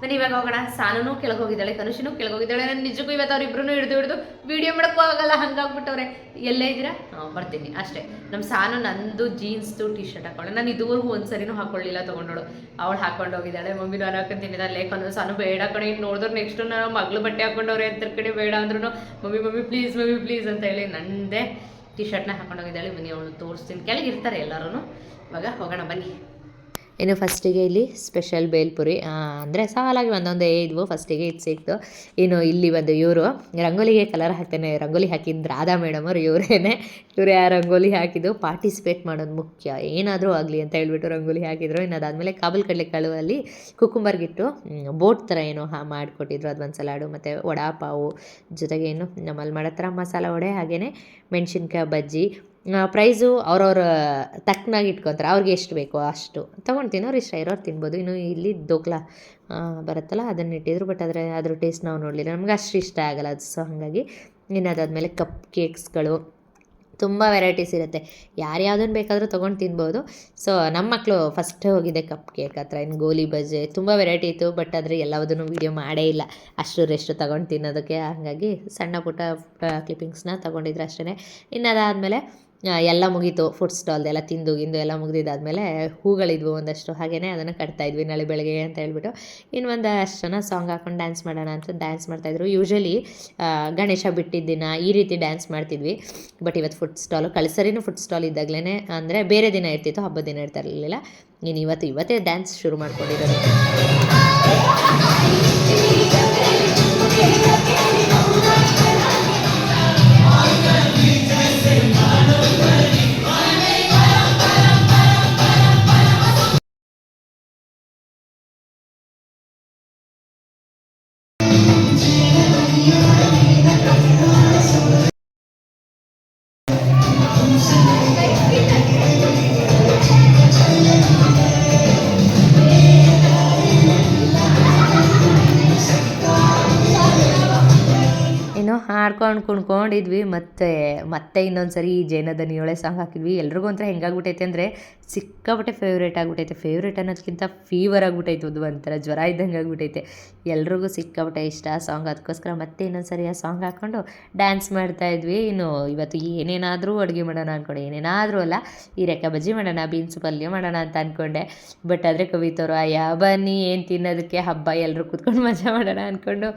S1: ನಾನು ಇವಾಗ ಹೋಗೋಣ. ಸಾನೂ ಕೆಳಗೆ ಹೋಗಿದ್ದಾಳೆ, ಕನುಷಿನೂ ಕೆಳಗೆ ಹೋಗಿದ್ದಾಳೆ. ನಾನು ನಿಜಕ್ಕೂ ಇವತ್ತು ಅವ್ರಿಬ್ರು ಹಿಡಿದು ಹಿಡಿದು ವಿಡಿಯೋ ಮಾಡೋಕ್ಕೂ ಆಗಲ್ಲ, ಹಂಗಾಗ್ಬಿಟ್ಟವ್ರೆ. ಎಲ್ಲೇ ಇದ್ದೀರಾ? ಬರ್ತೀನಿ. ಅಷ್ಟೇ. ನಮ್ಮ ಸಾನು ನಂದು ಜೀನ್ಸ್ದು ಟಿ ಶರ್ಟ್ ಹಾಕೊಳ್ಳೆ ನಾನು ಇದುವರೆಗೂ ಒಂದು ಸರಿನೂ ಹಾಕೊಳ್ಳಿಲ್ಲ, ತೊಗೊಂಡೋಳು. ಅವಳು ಹಾಕೊಂಡು ಹೋಗಿದ್ದಾಳೆ. ಮಮ್ಮಿ ನಾನು ಹಾಕೊಂತೀನಿ ಲೇಖ ಕನು ಸಾನು ಬೇಡ ಕಡೆ ಇನ್ನು ನೋಡಿದ್ರೆ ನೆಕ್ಸ್ಟ್ ನಾನು ಮಗಳು ಬಟ್ಟೆ ಹಾಕೊಂಡವ್ರೆ ಅಂತ ಕಡೆ ಬೇಡ ಅಂದ್ರೂ mummy mummy please mummy please ಅಂತ ಹೇಳಿ ನಂದೇ ಟಿ ಶರ್ಟ್ನ ಹಾಕೊಂಡು ಹೋಗಿದ್ದಾಳೆ. ಬನ್ನಿ, ಅವಳು ತೋರಿಸ್ತೀನಿ. ಕೆಳಗೆ ಇರ್ತಾರೆ ಎಲ್ಲರೂ ಇವಾಗ ಹೋಗೋಣ, ಬನ್ನಿ.
S5: ಇನ್ನು ಫಸ್ಟಿಗೆ ಇಲ್ಲಿ ಸ್ಪೆಷಲ್ ಬೇಲ್ಪುರಿ ಅಂದರೆ ಸಾಲಾಗಿ ಒಂದೊಂದೇ ಇದ್ವು. ಫಸ್ಟಿಗೆ ಇದು ಸಿಕ್ತು. ಇನ್ನು ಇಲ್ಲಿ ಒಂದು ಇವರು, ರಂಗೋಲಿಗೆ ಕಲರ್ ಹಾಕ್ತಾನೆ. ರಂಗೋಲಿ ಹಾಕಿದ್ದು ರಾಧಾ ಮೇಡಮ್ ಅವರು ಇವರೇನೆ. ಇವರು ಯಾರು ರಂಗೋಲಿ ಹಾಕಿದ್ದು? ಪಾರ್ಟಿಸಿಪೇಟ್ ಮಾಡೋದು ಮುಖ್ಯ. ಏನಾದರೂ ಆಗಲಿ ಅಂತ ಹೇಳ್ಬಿಟ್ಟು ರಂಗೋಲಿ ಹಾಕಿದ್ರು. ಇನ್ನು ಅದಾದಮೇಲೆ ಕಾಬಲ್ ಕಡಲೆಕಾಳು ಅಲ್ಲಿ ಕುಕುಂಬರ್ಗಿಟ್ಟು ಬೋಟ್ ಥರ ಏನೋ ಹಾ, ಮಾಡಿಕೊಟ್ಟಿದ್ರು. ಅದು ಒಂದು ಸಲಾಡು ಮತ್ತು ವಡಾ ಪಾವು ಜೊತೆಗೆ ಏನು ನಮ್ಮಲ್ಲಿ ಮಾಡೋ ಥರ ಮಸಾಲ ವಡೆ ಹಾಗೆಯೇ ಮೆಣಸಿನ್ಕಾಯಿ ಬಜ್ಜಿ ಪ್ರೈಸು ಅವ್ರವ್ರ ತಕ್ಕನಾಗಿ ಇಟ್ಕೊತಾರೆ. ಅವ್ರಿಗೆ ಎಷ್ಟು ಬೇಕೋ ಅಷ್ಟು. ತೊಗೊಂಡು ತಿನ್ನೋರು ಇಷ್ಟ ಇರೋರು ತಿನ್ಬೋದು. ಇನ್ನು ಇಲ್ಲಿ ದೋಕ್ಲಾ ಬರುತ್ತಲ್ಲ, ಅದನ್ನು ಇಟ್ಟಿದ್ರು. ಬಟ್ ಆದರೆ ಅದ್ರ ಟೇಸ್ಟ್ ನಾವು ನೋಡಲಿಲ್ಲ. ನಮ್ಗೆ ಅಷ್ಟು ಇಷ್ಟ ಆಗಲ್ಲ ಅದು. ಸೊ ಹಾಗಾಗಿ ಇನ್ನು ಅದಾದಮೇಲೆ ಕಪ್ ಕೇಕ್ಸ್ಗಳು ತುಂಬ ವೆರೈಟೀಸ್ ಇರುತ್ತೆ. ಯಾರ್ಯಾವ್ದನ್ನು ಬೇಕಾದರೂ ತೊಗೊಂಡು ತಿನ್ಬೋದು. ಸೊ ನಮ್ಮ ಮಕ್ಕಳು ಫಸ್ಟ್ ಹೋಗಿದೆ ಕಪ್ ಕೇಕ್ ಹತ್ರ. ಇನ್ನು ಗೋಲಿ ಬಜೆ ತುಂಬ ವೆರೈಟಿ ಇತ್ತು. ಬಟ್ ಆದರೆ ಎಲ್ಲವುದನ್ನು ವೀಡಿಯೋ ಮಾಡೇ ಇಲ್ಲ. ಅಷ್ಟು ರೆಸ್ಟ್ ತೊಗೊಂಡು ತಿನ್ನೋದಕ್ಕೆ. ಹಾಗಾಗಿ ಸಣ್ಣ ಪುಟ್ಟ ಕ್ಲಿಪ್ಪಿಂಗ್ಸ್ನ ತೊಗೊಂಡಿದ್ರು ಅಷ್ಟೇ ಇನ್ನು ಅದಾದಮೇಲೆ
S1: ಎಲ್ಲ ಮುಗೀತು. ಫುಡ್ ಸ್ಟಾಲ್ದೆಲ್ಲ ತಿಂದು ಗಿಂದು ಎಲ್ಲ ಮುಗಿದಿದ್ದಾದಮೇಲೆ ಹೂಗಳಿದ್ವು ಒಂದಷ್ಟು. ಹಾಗೆಯೇ ಅದನ್ನು ಕಟ್ತಾ ಇದ್ವಿ, ನಾಳೆ ಬೆಳಗ್ಗೆ ಅಂತ ಹೇಳ್ಬಿಟ್ಟು. ಇನ್ನು ಒಂದಷ್ಟು ಜನ ಸಾಂಗ್ ಹಾಕೊಂಡು ಡ್ಯಾನ್ಸ್ ಮಾಡೋಣ ಅಂತ ಡ್ಯಾನ್ಸ್ ಮಾಡ್ತಾಯಿದ್ರು ಯೂಶ್ವಲಿ ಗಣೇಶ ಬಿಟ್ಟಿದ್ದ ದಿನ ಈ ರೀತಿ ಡ್ಯಾನ್ಸ್ ಮಾಡ್ತಿದ್ವಿ. ಬಟ್ ಇವತ್ತು ಫುಡ್ ಸ್ಟಾಲು ಕಳಿಸರಿನೂ ಫುಡ್ ಸ್ಟಾಲ್ ಇದ್ದಾಗಲೇ ಅಂದರೆ ಬೇರೆ ದಿನ ಇರ್ತಿತ್ತು, ಹಬ್ಬದ ದಿನ ಇರ್ತಾ ಇರಲಿಲ್ಲ. ನೀನು ಇವತ್ತು, ಇವತ್ತೇ ಡ್ಯಾನ್ಸ್ ಶುರು ಮಾಡ್ಕೊಂಡಿರೋದು. ಕುಣ್ಕೊಂಡಿದ್ವಿ ಮತ್ತೆ ಮತ್ತೆ ಇನ್ನೊಂದು ಸರಿ ಈ ಜೈನ ದನಿಯೊಳೆ ಸಾಂಗ್ ಹಾಕಿದ್ವಿ. ಎಲ್ರಿಗೂ ಒಂಥರ ಹೆಂಗಾಗ್ಬಿಟ್ಟೈತೆ ಅಂದರೆ ಸಿಕ್ಕಾಪಟ್ಟೆ ಫೇವ್ರೇಟ್ ಆಗಿಬಿಟ್ಟೈತೆ. ಫೇವ್ರೇಟ್ ಅನ್ನೋದಕ್ಕಿಂತ ಫೀವರ್ ಆಗಿಬಿಟ್ಟೈತೆ ಅದು ಒಂಥರ, ಜ್ವರ ಇದ್ದಂಗೆ ಆಗಿಬಿಟ್ಟೈತೆ. ಎಲ್ರಿಗೂ ಸಿಕ್ಕಾಪಟ್ಟೆ ಇಷ್ಟ ಆ ಸಾಂಗ್ ಅದಕ್ಕೋಸ್ಕರ ಮತ್ತೆ ಇನ್ನೊಂದು ಸರಿ ಆ ಸಾಂಗ್ ಹಾಕ್ಕೊಂಡು ಡ್ಯಾನ್ಸ್ ಮಾಡ್ತಾ ಇದ್ವಿ. ಇನ್ನು ಇವತ್ತು ಏನೇನಾದರೂ ಅಡುಗೆ ಮಾಡೋಣ ಅಂದ್ಕೊಂಡೆ ಏನೇನಾದರೂ ಅಲ್ಲ ಹೀರೆಕಾಯಿ ಬಜ್ಜಿ ಮಾಡೋಣ, ಬೀನ್ಸ್ ಪಲ್ಯ ಮಾಡೋಣ ಅಂತ ಅಂದ್ಕೊಂಡೆ ಬಟ್ ಆದರೆ ಕವಿತವರು ಅಯ್ಯ, ಬನ್ನಿ, ಏನು ತಿನ್ನೋದಕ್ಕೆ? ಹಬ್ಬ ಎಲ್ಲರೂ ಕೂತ್ಕೊಂಡು ಮಜಾ ಮಾಡೋಣ ಅಂದ್ಕೊಂಡು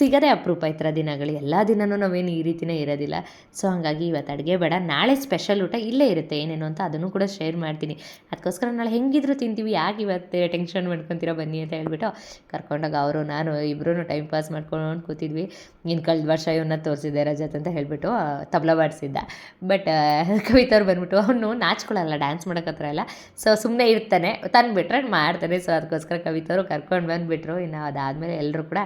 S1: ಸಿಗದೆ ಅಪರೂಪ ಈ ದಿನಗಳು. ಎಲ್ಲ ದಿನವೂ ನಾವೇನು ಈ ರೀತಿನೇ ಇರೋದಿಲ್ಲ. ಸೊ ಹಾಗಾಗಿ ಇವತ್ತು ಅಡುಗೆ ಬೇಡ. ನಾಳೆ ಸ್ಪೆಷಲ್ ಊಟ ಇಲ್ಲೇ ಇರುತ್ತೆ ಏನೇನು ಅಂತ ಅದನ್ನು ಕೂಡ ಶೇರ್ ಮಾಡ್ತೀನಿ. ಅದಕ್ಕೋಸ್ಕರ ನಾಳೆ ಹೆಂಗಿದ್ರು ತಿಂತೀವಿ, ಯಾಕೆ ಇವತ್ತು ಟೆನ್ಷನ್ ಮಾಡ್ಕೊತೀರಾ ಬನ್ನಿ ಅಂತ ಹೇಳ್ಬಿಟ್ಟು ಕರ್ಕೊಂಡಾಗ ಅವರು, ನಾನು ಇಬ್ಬರೂ ಟೈಮ್ ಪಾಸ್ ಮಾಡ್ಕೊಂಡು ಕೂತಿದ್ವಿ. ಇನ್ನು ಕಳೆದ ವರ್ಷ ಇವನ್ನ ತೋರಿಸಿದ್ದೆ ರಜತ್ ಅಂತ ಹೇಳಿಬಿಟ್ಟು ತಬಲ ಬಾಡಿಸಿದ್ದ ಬಟ್ ಕವಿತವ್ರು ಬಂದ್ಬಿಟ್ಟು ಅವನು ನಾಚ್ಕೊಳ್ಳಲ್ಲ ಡ್ಯಾನ್ಸ್ ಮಾಡೋಕತ್ರ ಎಲ್ಲ. ಸೊ ಸುಮ್ಮನೆ ಇರ್ತಾನೆ, ತಂದುಬಿಟ್ರೆ ಮಾಡ್ತಾನೆ. ಸೊ ಅದಕ್ಕೋಸ್ಕರ ಕವಿತವರು ಕರ್ಕೊಂಡು ಬಂದುಬಿಟ್ರು. ಇನ್ನು ಅದಾದಮೇಲೆ ಎಲ್ಲರೂ ಕೂಡ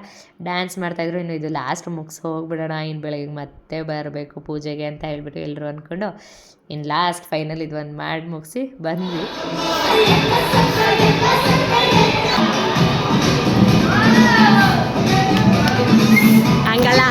S1: ಡ್ಯಾನ್ಸ್ ಮಾಡ್ತಾಯಿದ್ರು ಇನ್ನು ಇದು ಲಾಸ್ಟ್ ಮುಗಿಸ್ ಹೋಗ್ಬಿಡೋಣ ಇನ್ನು ಬೆಳಗ್ಗೆ ಮತ್ತೆ ಬರಬೇಕು ಪೂಜೆಗೆ ಅಂತ ಹೇಳಿಬಿಟ್ಟು ಎಲ್ಲರೂ ಅಂದ್ಕೊಂಡು ಇನ್ನು ಲಾಸ್ಟ್ ಫೈನಲ್ ಇದು ಒಂದು ಮಾಡಿ ಮುಗಿಸಿ ಬಂದ್ವಿ. ಹಂಗಲ್ಲ